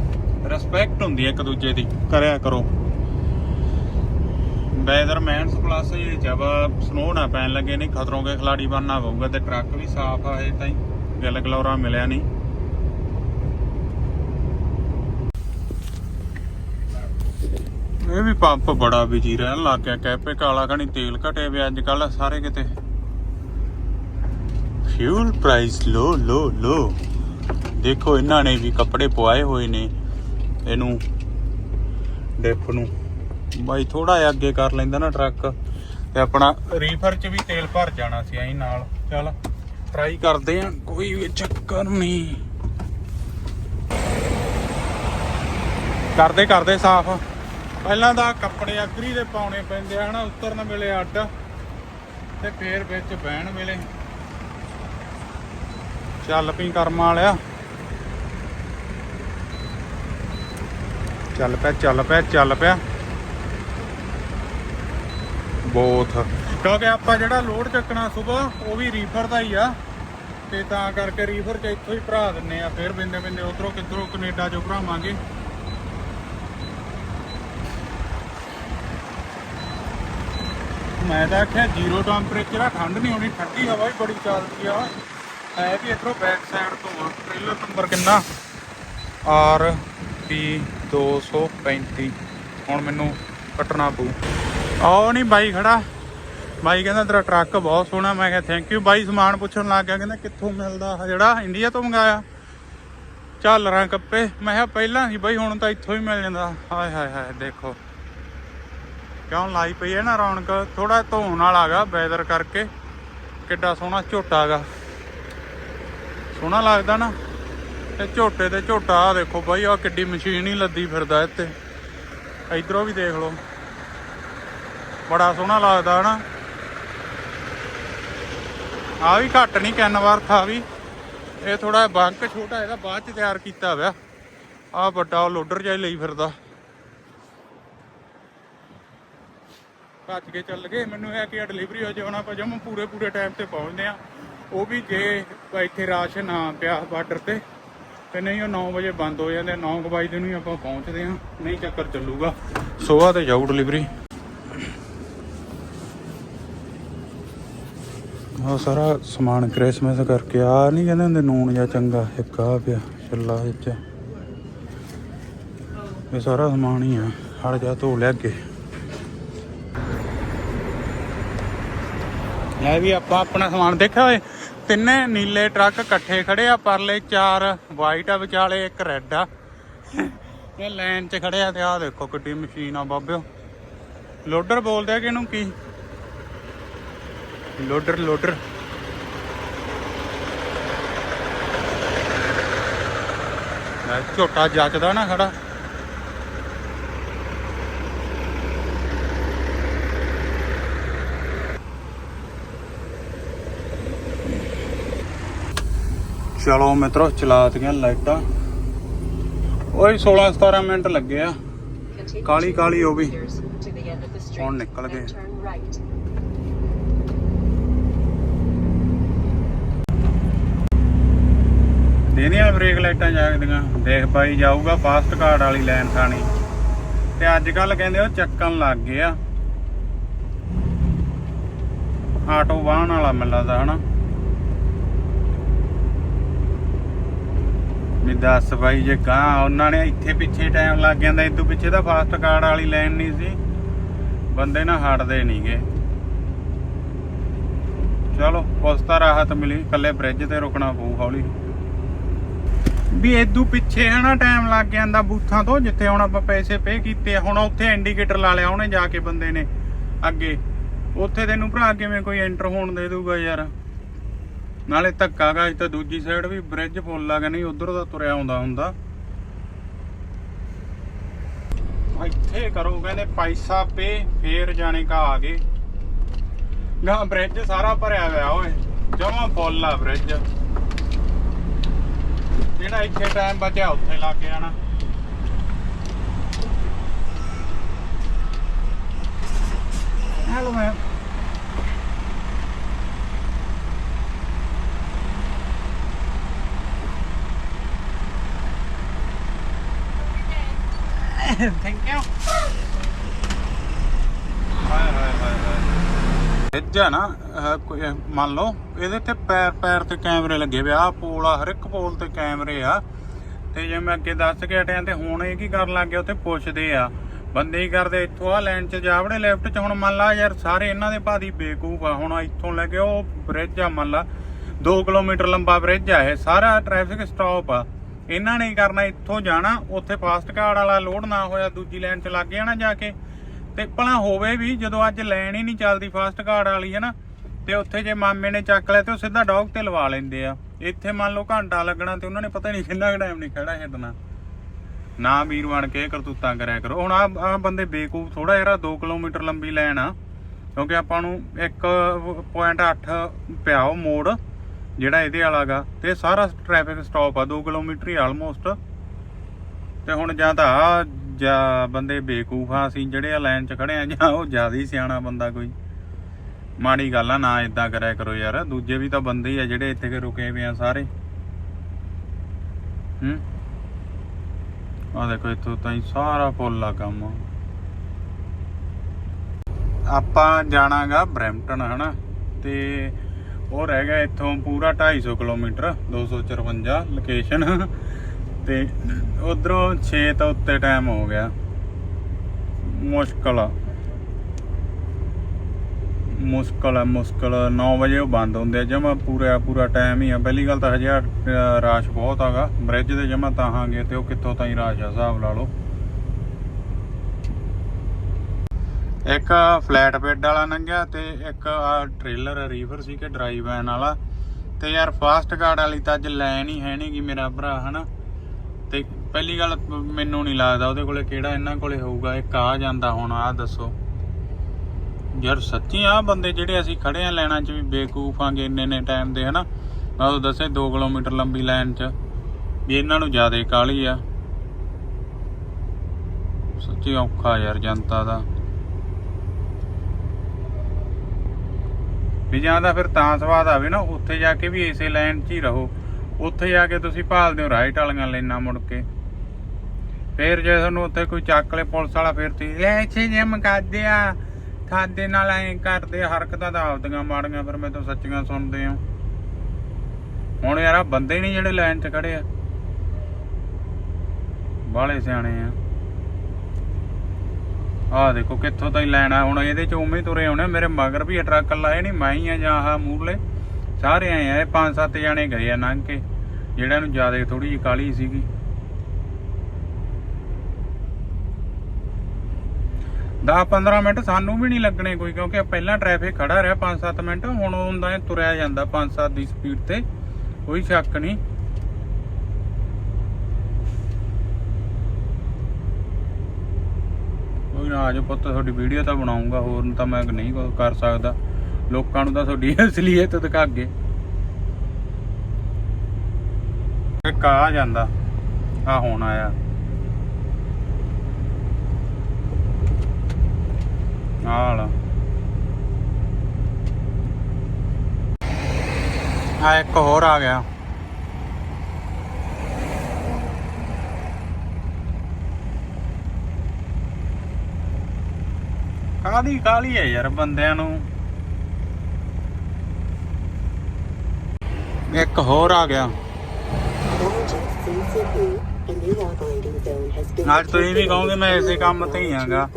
ਰਿਸਪੈਕਟ ਹੁੰਦੀ ਹੈ ਇੱਕ ਦੂਜੇ ਦੀ, ਕਰਿਆ ਕਰੋ। ਵੈਦਰਮੈਨਸ ਪਲੱਸ ਇਹ ਜਬ ਸਨੋ ਨਾ ਪੈਣ ਲੱਗੇ, ਨਹੀਂ ਖਤਰੋਂ ਕੇ ਖਿਲਾੜੀ ਬਣਨਾ ਪਊਗਾ, ਤੇ ਟਰੱਕ ਵੀ ਸਾਫ਼ ਆ, ਇਹ ਤਾਈ ਗਿੱਲ ਗਲੌਰਾ ਮਿਲਿਆ ਨਹੀਂ। ਇਹ ਵੀ ਪੰਪ ਬੜਾ ਬਿਜ਼ੀ ਰਹਿਣ ਲੱਗ ਗਿਆ, ਕੈਪੇ ਕਾਲਾ ਕਣੀ ਤੇਲ ਘਟੇ ਵੀ ਅੱਜ ਕੱਲ ਸਾਰੇ ਕਿਤੇ। ਫਿਊਲ ਪ੍ਰਾਈਸ ਲੋ ਲੋ ਲੋ ਦੇਖੋ, ਇਹਨਾਂ ਨੇ ਵੀ ਕੱਪੜੇ ਪਵਾਏ ਹੋਏ ਨੇ ਇਹਨੂੰ, ਡਿਪ ਨੂੰ। ਬਾਈ ਥੋੜਾ ਜਿਹਾ ਅੱਗੇ ਕਰ ਲੈਂਦਾ ਨਾ ਟਰੱਕ, ਤੇ ਆਪਣਾ ਰੀਫਰ ਚ ਵੀ ਤੇਲ ਭਰ ਜਾਣਾ ਸੀ ਐਂ ਨਾਲ। ਚੱਲ ਟਰਾਈ ਕਰਦੇ ਆ ਕੋਈ ਵੀ ਚੱਕਰ ਨਹੀਂ। ਕਰਦੇ ਕਰਦੇ ਸਾਫ਼। ਪਹਿਲਾਂ ਤਾਂ ਕੱਪੜੇ ਅਗਰੀ ਦੇ ਪਾਉਣੇ ਪੈਂਦੇ ਆ, ਹਨਾ ਉਤਰਨ ਵੇਲੇ ਅੱਡ, ਤੇ ਫੇਰ ਵਿੱਚ ਬਹਿਣ ਵੇਲੇ ਚੱਲ ਪਈ ਕਰਮਾਂ ਵਾਲਿਆ। ਚੱਲ ਪਿਆ ਚੱਲ ਪਿਆ ਚੱਲ ਪਿਆ। ਬੋਥ। ਕਿਉਂਕਿ ਆਪਾਂ ਜਿਹੜਾ ਲੋਡ ਚੱਕਣਾ ਸਵੇਰ ਉਹ ਵੀ ਰੀਫਰ ਦਾ ਹੀ ਆ। ਤੇ ਤਾਂ ਕਰਕੇ ਰੀਫਰ ਚ ਇੱਥੋਂ ਹੀ ਭਰਾ ਦਿੰਨੇ ਆ, ਫਿਰ ਬਿੰਦੇ ਬਿੰਦੇ ਉਧਰੋਂ ਕਿੱਧਰੋਂ ਕੈਨੇਡਾ ਚੋਂ ਭਰਾਵਾਂਗੇ। ਮੈਂ ਤਾਂ ਆਖਿਆ ਜ਼ੀਰੋ ਟੈਂਪਰੇਚਰ ਆ, ਠੰਡ ਨਹੀਂ ਹੋਣੀ, ਠੰਡੀ ਹਵਾ ਹੀ ਬੜੀ ਚੱਲਦੀ ਆ। ਹੈ ਵੀ ਇੱਧਰੋਂ ਬੈਕ ਸਾਈਡ ਤੋਂ ਆ। ਟ੍ਰੇਲਰ ਨੰਬਰ ਕਿੰਨਾ? ਆਰ ਪੀ 235 ਹੁਣ ਮੈਨੂੰ ਕੱਟਣਾ ਪਊ। ਆਓ ਨਹੀਂ ਬਾਈ ਖੜਾ। ਬਾਈ ਕਹਿੰਦਾ ਤੇਰਾ ਟਰੱਕ ਬਹੁਤ ਸੋਹਣਾ। ਮੈਂ ਕਿਹਾ ਥੈਂਕ ਯੂ ਬਾਈ ਸਮਾਨ ਪੁੱਛਣ ਲੱਗ ਗਿਆ, ਕਹਿੰਦਾ ਕਿੱਥੋਂ ਮਿਲਦਾ? ਜਿਹੜਾ ਇੰਡੀਆ ਤੋਂ ਮੰਗਾਇਆ। ਚੱਲ ਝਾਲਰਾਂ ਕੱਪੇ ਮੈਂ ਕਿਹਾ ਪਹਿਲਾਂ ਸੀ ਬਾਈ, ਹੁਣ ਤਾਂ ਇੱਥੋਂ ਹੀ ਮਿਲ ਜਾਂਦਾ। ਹਾਏ ਹਾਏ ਹਾਏ, ਦੇਖੋ। ਕਿਉਂ ਲਾਈ ਪਈ ਹੈ ਨਾ ਰੌਣਕ? ਥੋੜਾ ਧੋਣ ਵਾਲਾ ਗਾ ਵੈਦਰ ਕਰਕੇ। ਕਿੱਡਾ ਸੋਹਣਾ ਝੋਟਾ ਗਾ। ਸੋਹਣਾ ਲੱਗਦਾ ਨਾ। ਤੇ ਝੋਟੇ ਤੇ ਝੋਟਾ ਆ ਦੇਖੋ ਬਾਈ ਆ ਕਿੱਡੀ ਮਸ਼ੀਨ ਹੀ ਲੱਦੀ ਫਿਰਦਾ ਇੱਥੇ। ਇਧਰੋਂ ਵੀ ਦੇਖ ਲਓ। ਬੜਾ ਸੋਹਣਾ ਲੱਗਦਾ ਹਨਾ ਆ ਵੀ ਘੱਟ ਨਹੀਂ, ਕਿੰਨ ਵਾਰ ਥਾ ਵੀ। ਇਹ ਥੋੜਾ ਬੰਕ ਛੋਟਾ ਇਹਦਾ ਬਾਅਦ ਚ ਤਿਆਰ ਕੀਤਾ ਹੋਇਆ। ਆ ਵੱਡਾ ਲੋਡਰ ਜਿਹਾ ਹੀ ਲਈ ਫਿਰਦਾ। ਭੱਜ ਕੇ ਚੱਲ ਗਏ। ਮੈਨੂੰ ਇਹ ਕਿ ਡਿਲੀਵਰੀ ਹੋ ਜਾਣਾ ਆਪਾਂ ਜਮ ਪੂਰੇ ਪੂਰੇ ਟਾਈਮ ਤੇ ਪਹੁੰਚਦੇ ਆ ਉਹ ਵੀ ਜੇ ਇੱਥੇ ਰਾਸ਼ ਨਾ ਪਿਆ ਬਾਰਡਰ ਤੇ ਤੇ ਨਹੀਂ ਉਹ 9 ਵਜੇ ਬੰਦ ਹੋ ਜਾਂਦੇ 9 ਵਜੇ ਨੂੰ ਆਪਾਂ ਪਹੁੰਚਦੇ ਆ ਨਹੀਂ ਚੱਕਰ ਚੱਲੂਗਾ। ਸਵੇਰ ਤੇ ਜਾਊ ਡਿਲੀਵਰੀ ਉਹ ਸਾਰਾ ਸਮਾਨ ਕ੍ਰਿਸਮਸ ਕਰਕੇ ਆ ਨਹੀਂ ਕਹਿੰਦੇ ਹੁੰਦੇ, ਨੂਣ ਜਾਂ ਚੰਗਾ, ਇੱਕ ਆ ਪਿਆ, ਛੱਲਾ ਵਿੱਚ। ਇਹ ਸਾਰਾ ਸਮਾਨ ਹੀ ਆ। ਹੜ ਜਾ ਧੋ ਲੈ ਅੱਗੇ। ਇਹ ਵੀ ਆਪਾਂ ਆਪਣਾ ਸਮਾਨ ਦੇਖਿਆ ਓਏ ਤਿੰਨੇ ਨੀਲੇ ਟਰੱਕ ਇਕੱਠੇ ਖੜੇ ਆ, ਪਰਲੇ ਚਾਰ ਵਾਈਟ ਆ, ਵਿਚਾਲੇ ਇੱਕ ਰੈੱਡ ਆ। ਇਹ ਲਾਈਨ 'ਚ ਖੜੇ ਆ ਤੇ ਆਹ ਦੇਖੋ ਕਿੱਡੀ ਮਸ਼ੀਨ ਆ ਬਾਬਿਓ। ਲੋਡਰ ਬੋਲਦੇ ਆ ਕਿ ਇਹਨੂੰ ਕੀ? Loader loader. ਝੋਟਾ ਜੱਚਦਾ ਨਾ ਖੜਾ। ਚਲੋ ਮਿੱਤਰੋ ਚਲਾਤੀਆਂ ਲਾਈਟਾਂ। ਓਏ 16 17 ਮਿੰਟ ਲੱਗੇ ਆ। ਕਾਲੀ ਕਾਲੀ ਉਹ ਵੀ। ਹੁਣ ਨਿਕਲ ਗਏ। ਦੇਨੀਆਂ ਬ੍ਰੇਕ ਲਾਈਟਾਂ ਜਾਗਦੀਆਂ। ਦੇਖ ਪਾਈ ਜਾਊਗਾ ਫਾਸਟ ਕਾਰਡ ਵਾਲੀ ਲਾਈਨ ਥਾਣੀ। ਤੇ ਅੱਜ ਕੱਲ ਕਹਿੰਦੇ ਉਹ ਚੱਕਣ ਲੱਗ ਗਏ ਆ। ਆਟੋ ਵਾਹਨ ਵਾਲਾ ਮੈਨੂੰ ਲੱਗਦਾ ਹਨਾ? ਵੀ ਦੱਸ ਬਾਈ ਜੇ ਗਾਂ, ਉਹਨਾਂ ਨੇ ਇੱਥੇ ਪਿੱਛੇ ਟਾਈਮ ਲੱਗ ਜਾਂਦਾ ਇਦੋਂ ਪਿੱਛੇ ਤਾਂ ਫਾਸਟ ਕਾਰਡ ਵਾਲੀ ਲਾਈਨ ਨਹੀਂ ਸੀ। ਬੰਦੇ ਨਾ ਹਟਦੇ ਨਹੀਂਗੇ। ਚਲੋ ਕੁਛ ਤਾਂ ਰਾਹਤ ਮਿਲੀ ਕੱਲੇ ਬ੍ਰਿਜ ਤੇ ਰੁਕਣਾ ਪਊ ਹੌਲੀ। ਵੀ ਇਦੋਂ ਪਿੱਛੇ ਹਨਾ ਟਾਈਮ ਲੱਗ ਜਾਂਦਾ ਬੂਥਾਂ ਤੋਂ, ਜਿੱਥੇ ਹੁਣ ਆਪਾਂ ਪੈਸੇ ਪੇ ਕੀਤੇ ਹੁਣ ਉੱਥੇ ਇੰਡੀਕੇਟਰ ਲਾ ਲਿਆ ਉਹਨੇ ਜਾ ਕੇ ਬੰਦੇ ਨੇ, ਅੱਗੇ। ਉੱਥੇ ਤੈਨੂੰ ਭਰਾ ਕਿਵੇਂ ਕੋਈ ਐਂਟਰ ਹੋਣ ਦੇ ਦੂਗਾ ਯਾਰ? ਨਾਲੇ ਧੱਕਾ ਗਾ ਤਾਂ ਦੂਜੀ ਸਾਈਡ ਵੀ ਬ੍ਰਿਜ ਫੁੱਲ ਲੱਗਾ ਨਹੀਂ ਉਧਰ ਦਾ ਤੁਰਿਆ ਆਉਂਦਾ ਹੁੰਦਾ। ਇੱਥੇ ਕਰੋ, ਕਹਿੰਦੇ ਪੈਸਾ ਪੇ, ਫੇਰ ਜਾਣੇ ਕਾ ਆਗੇ। ਗਾ ਬ੍ਰਿਜ ਸਾਰਾ ਭਰਿਆ ਹੋਇਆ, ਓਏ। ਜਮਾ ਫੁੱਲ ਆ ਬ੍ਰਿਜ ਜਿਹੜਾ ਇੱਥੇ ਟਾਈਮ ਬਚਿਆ, ਉੱਥੇ ਲੱਗ ਜਾਣਾ ਹੈਲੋ ਮੈਮ ਥੈਂਕ ਯੂ ਹਾਏ ਹਾਏ ਹਾਏ ਹਾਏ। ਇੱਜਾ ਨਾ ਅਹ, ਕੋਈ, ਅਹ, ਮੰਨ ਲਓ ਇਹਦੇ ਤੇ ਪੈਰ ਪੈਰ ਤੇ ਕੈਮਰੇ ਲੱਗੇ ਵੇ ਆ ਪੋਲ ਆ ਹਰ ਇੱਕ ਪੋਲ ਤੇ ਕੈਮਰੇ ਆ। ਤੇ ਜੇ ਮੈਂ ਅੱਗੇ ਦੱਸ ਕੇ ਹਟਿਆ ਤੇ ਹੁਣ ਇਹ ਕੀ ਕਰਨ ਲੱਗ ਗਿਆ ਉੱਥੇ ਪੁੱਛਦੇ ਆ। ਬੰਦੇ ਹੀ ਕਰਦੇ ਇੱਥੋਂ ਆ ਲਾਈਨ 'ਚ ਜਾਵੜੇ ਲੈਫਟ 'ਚ ਹੁਣ ਮੰਨ ਲਾ ਯਾਰ ਸਾਰੇ ਇਹਨਾਂ ਦੇ ਭਾਦੀ ਬੇਕੂਫ ਆ ਹੁਣ ਇੱਥੋਂ ਲੈ ਕੇ ਉਹ ਬ੍ਰਿਜ ਆ ਮੰਨ ਲਾ। 2 ਕਿਲੋਮੀਟਰ ਲੰਬਾ ਬ੍ਰਿਜ ਆ ਇਹ ਸਾਰਾ ਟ੍ਰੈਫਿਕ ਸਟਾਪ ਆ। ਇਹਨਾਂ ਨੇ ਕਰਨਾ, ਇੱਥੋਂ ਜਾਣਾ, ਉੱਥੇ ਫਾਸਟ ਕਾਰਡ ਵਾਲਾ ਲੋਡ ਨਾ ਹੋਇਆ, ਦੂਜੀ ਲਾਈਨ 'ਚ ਲੱਗ ਜਾਣਾ ਜਾ ਕੇ। ਤੇ ਭਲਾ ਹੋਵੇ ਵੀ ਜਦੋਂ ਅੱਜ ਲੈਣ ਹੀ ਨਹੀਂ ਚੱਲਦੀ ਫਾਸਟ ਕਾਰਡ ਵਾਲੀ ਹੈ ਨਾ ਤੇ ਉੱਥੇ ਜੇ ਮਾਮੇ ਨੇ ਚੱਕ ਲਿਆ ਤੇ ਉਹ ਸਿੱਧਾ ਡੌਗ ਤੇ ਲਵਾ ਲੈਂਦੇ ਆ। ਇੱਥੇ ਮੰਨ ਲਓ ਘੰਟਾ ਲੱਗਣਾ ਤੇ ਉਹਨਾਂ ਨੇ ਪਤਾ ਨਹੀਂ ਕਿੰਨਾ ਟਾਈਮ ਨਹੀਂ ਖੜਾ ਛੱਡਣਾ ਨਾ ਵੀਰ ਬਣ ਕੇ ਕਰਤੂਤਾਂ ਕਰਿਆ ਕਰੋ। ਹੁਣ ਆ ਆ ਬੰਦੇ ਬੇਕੂਫ ਥੋੜਾ ਯਾਰ 2 ਕਿਲੋਮੀਟਰ ਲੰਬੀ ਲਾਈਨ ਆ, ਕਿਉਂਕਿ ਆਪਾਂ ਨੂੰ 1.8 ਪਿਆ ਉਹ ਮੋੜ। ਜਿਹੜਾ ਇਹਦੇ ਵਾਲਾਗਾ, ਤੇ ਸਾਰਾ ਟ੍ਰੈਫਿਕ ਸਟਾਪ ਆ 2 ਕਿਲੋਮੀਟਰ ਹੀ ਆਲਮੋਸਟ ਤੇ ਹੁਣ ਜਾਂ ਤਾਂ ਆ, ਜਾਂ ਬੰਦੇ ਬੇਕੂਫ ਆ, ਅਸੀਂ ਜਿਹੜੇ ਆ ਲਾਈਨ 'ਚ ਖੜੇ ਆ, ਜਾਂ ਉਹ ਜ਼ਿਆਦਾ ਹੀ ਸਿਆਣਾ ਬੰਦਾ ਕੋਈ। ਮਾੜੀ ਗੱਲ ਆ, ਨਾ ਇਦਾਂ ਕਰਿਆ ਕਰੋ ਯਾਰ। ਦੂਜੇ ਵੀ ਤਾਂ ਬੰਦੇ ਹੀ ਆ ਜਿਹੜੇ ਇੱਥੇ ਕੇ ਰੁਕੇ ਹੋਏ ਆ ਸਾਰੇ। ਹੂੰ? ਆ ਦੇਖੋ, ਇੱਥੋਂ ਤਾਈਂ ਸਾਰਾ ਫੁੱਲ ਆ ਕੰਮ। ਆਪਾਂ ਜਾਣਾਗਾ ਬ੍ਰੈਂਪਟਨ, ਹਨਾ? ਤੇ ਉਹ ਰਹਿ ਗਿਆ ਇੱਥੋਂ ਪੂਰਾ 250 ਕਿਲੋਮੀਟਰ 254 ਲੋਕੇਸ਼ਨ ਤੇ ਉਧਰੋਂ 6 ਤੋਂ ਉੱਤੇ ਟਾਈਮ ਹੋ ਗਿਆ। ਮੁਸ਼ਕਲ ਆ। ਮੁਸ਼ਕਲ ਆ, ਮੁਸ਼ਕਲ। 9 ਵਜੇ ਉਹ ਬੰਦ ਹੁੰਦੇ ਆ। ਜਮਾ ਪੂਰਾ ਪੂਰਾ ਟਾਈਮ ਹੀ ਆ। ਪਹਿਲੀ ਗੱਲ ਤਾਂ ਹਜੇ ਰਾਸ਼ ਬਹੁਤ ਆਗਾ। ਬ੍ਰਿਜ ਦੇ ਜਮਾ ਤਾਹਾਂਗੇ ਤੇ ਉਹ ਕਿੱਥੋਂ ਤਾਈਂ ਰਾਸ਼ ਆ, ਹਿਸਾਬ ਲਾ ਲਓ। ਇੱਕ ਫਲੈਟ ਬੈੱਡ ਵਾਲਾ ਲੰਘਿਆ ਤੇ ਇੱਕ ਆ ਟ੍ਰੇਲਰ ਰੀਵਰ ਸੀ ਕਿ ਡਰਾਈਵ ਵੈਨ ਵਾਲਾ। ਤੇ ਯਾਰ ਫਾਸਟ ਕਾਰਡ ਵਾਲੀ ਤਾਂ ਅੱਜ ਲੈਣ ਹੀ ਹੈ ਨਹੀਂਗੀ ਮੇਰਾ ਭਰਾ, ਹਨਾ? ਤੇ ਪਹਿਲੀ ਗੱਲ ਮੈਨੂੰ ਨਹੀਂ ਲੱਗਦਾ ਉਹਦੇ ਕੋਲੇ ਕਿਹੜਾ ਇਹਨਾਂ ਕੋਲੇ ਹੋਊਗਾ, ਇੱਕ ਆ ਜਾਂਦਾ ਹੁਣ ਆ ਦੱਸੋ। ਯਾਰ ਸੱਚੀ ਆ ਬੰਦੇ ਜਿਹੜੇ ਅਸੀਂ ਖੜੇ ਆ ਲੈਣਾ ਚ ਵੀ ਬੇਕੂਫ ਆਂਗੇ ਇੰਨੇ ਨੇ ਟਾਈਮ ਦੇ, ਹਨਾ? ਮੈਂ ਉਹ ਦੱਸੇ 2 ਕਿਲੋਮੀਟਰ ਲੰਬੀ ਲਾਈਨ ਚ, ਵੀ ਇਹਨਾਂ ਨੂੰ ਜ਼ਿਆਦਾ ਕਾਹਲੀ ਆ। ਸੱਚੀ ਔਖਾ ਯਾਰ ਜਨਤਾ ਦਾ। ਵੀ ਜਾਂ ਤਾਂ ਫਿਰ ਤਾਂ ਸਵਾਦ ਆਵੇ ਨਾ, ਉੱਥੇ ਜਾ ਕੇ ਵੀ ਇਸੇ ਲਾਈਨ 'ਚ ਹੀ ਰਹੋ। ਉੱਥੇ ਜਾ ਕੇ ਤੁਸੀਂ ਭਾਲਦੇ ਹੋ ਰਾਈਟ ਵਾਲੀਆਂ ਲਾਈਨਾਂ ਮੁੜ ਕੇ। ਫਿਰ ਜੇ ਤੁਹਾਨੂੰ ਉੱਥੇ ਕੋਈ ਚੱਕ ਲੈ ਪੁਲਿਸ ਵਾਲਾ ਫਿਰ ਤੁਸੀਂ, ਲੈ ਇੱਥੇ ਜਿਮ ਕਰਦੇ ਆ। ਖਾਦੇ ਨਾਲ ਐਂ ਕਰਦੇ ਹਰਕਤਾਂ ਤਾਂ ਆਪਦੀਆਂ ਮਾੜੀਆਂ, ਫਿਰ ਮੈਂ ਤਾਂ ਸੱਚੀਆਂ ਸੁਣਦੇ ਆ ਹੁਣ ਯਾਰ ਆ ਬੰਦੇ ਨਹੀਂ ਜਿਹੜੇ ਲਾਈਨ 'ਚ ਖੜੇ ਆ। ਬਾਲੇ ਸਿਆਣੇ ਆ। ਆਹ ਦੇਖੋ ਕਿੱਥੋਂ ਤਾਈਂ ਲੈਣਾ ਹੁਣ ਇਹਦੇ ਚ ਉਵੇਂ ਤੁਰੇ ਆਉਣੇ ਮੇਰੇ ਮਗਰ ਵੀ ਟਰੱਕ ਲਾਏ ਨਹੀਂ ਮੈਂ ਹੀ ਆ ਜਾਂ ਆਹ ਮੂਰਲੇ ਸਾਰੇ ਆਏ ਆ, ਇਹ ਪੰਜ ਸੱਤ ਜਾਣੇ ਗਏ ਆ ਲੰਘ ਕੇ। ਜਿਹੜਾ ਨੂੰ ਜ਼ਿਆਦਾ ਥੋੜੀ ਜਿਹੀ ਕਾਲੀ ਸੀਗੀ। 10-15 ਮਿੰਟ ਸਾਨੂੰ ਵੀ ਨਹੀਂ ਲੱਗਣੇ ਕੋਈ, ਕਿਉਂਕਿ ਪਹਿਲਾਂ ਟ੍ਰੈਫਿਕ ਖੜਾ ਰਿਹਾ 5-7 ਮਿੰਟ। ਹੁਣ ਹੁੰਦਾ ਤੁਰਿਆ ਜਾਂਦਾ 5-7 ਦੀ ਸਪੀਡ ਤੇ। ਕੋਈ ਸ਼ੱਕ ਨਹੀਂ ਕੋਈ ਨਾ ਆਜੋ ਪੁੱਤ, ਤੁਹਾਡੀ ਵੀਡੀਓ ਤਾਂ ਬਣਾਉਂਗਾ, ਹੋਰ ਤਾਂ ਮੈਂ ਨਹੀਂ ਕਰ ਸਕਦਾ। ਲੋਕਾਂ ਨੂੰ ਤਾਂ ਤੁਹਾਡੀ ਅਸਲੀਅਤ ਦਿਖਾ ਅੱਗੇ ਇੱਕ ਆ ਜਾਂਦਾ, ਆ ਹੁਣ ਆਇਆ। ਆਲਾ ਆ ਇੱਕ ਹੋਰ ਆ ਗਿਆ। ਕਾਦੀ ਕਾਲੀ ਹੈ ਯਾਰ ਬੰਦਿਆਂ ਨੂੰ। ਇੱਕ ਹੋਰ ਆ ਗਿਆ। ਅੱਜ ਤੁਸੀਂ ਵੀ ਕਹੋਗੇ ਮੈਂ ਇਸੇ ਕੰਮ ਤੇ ਹੀ ਆਂਗਾ।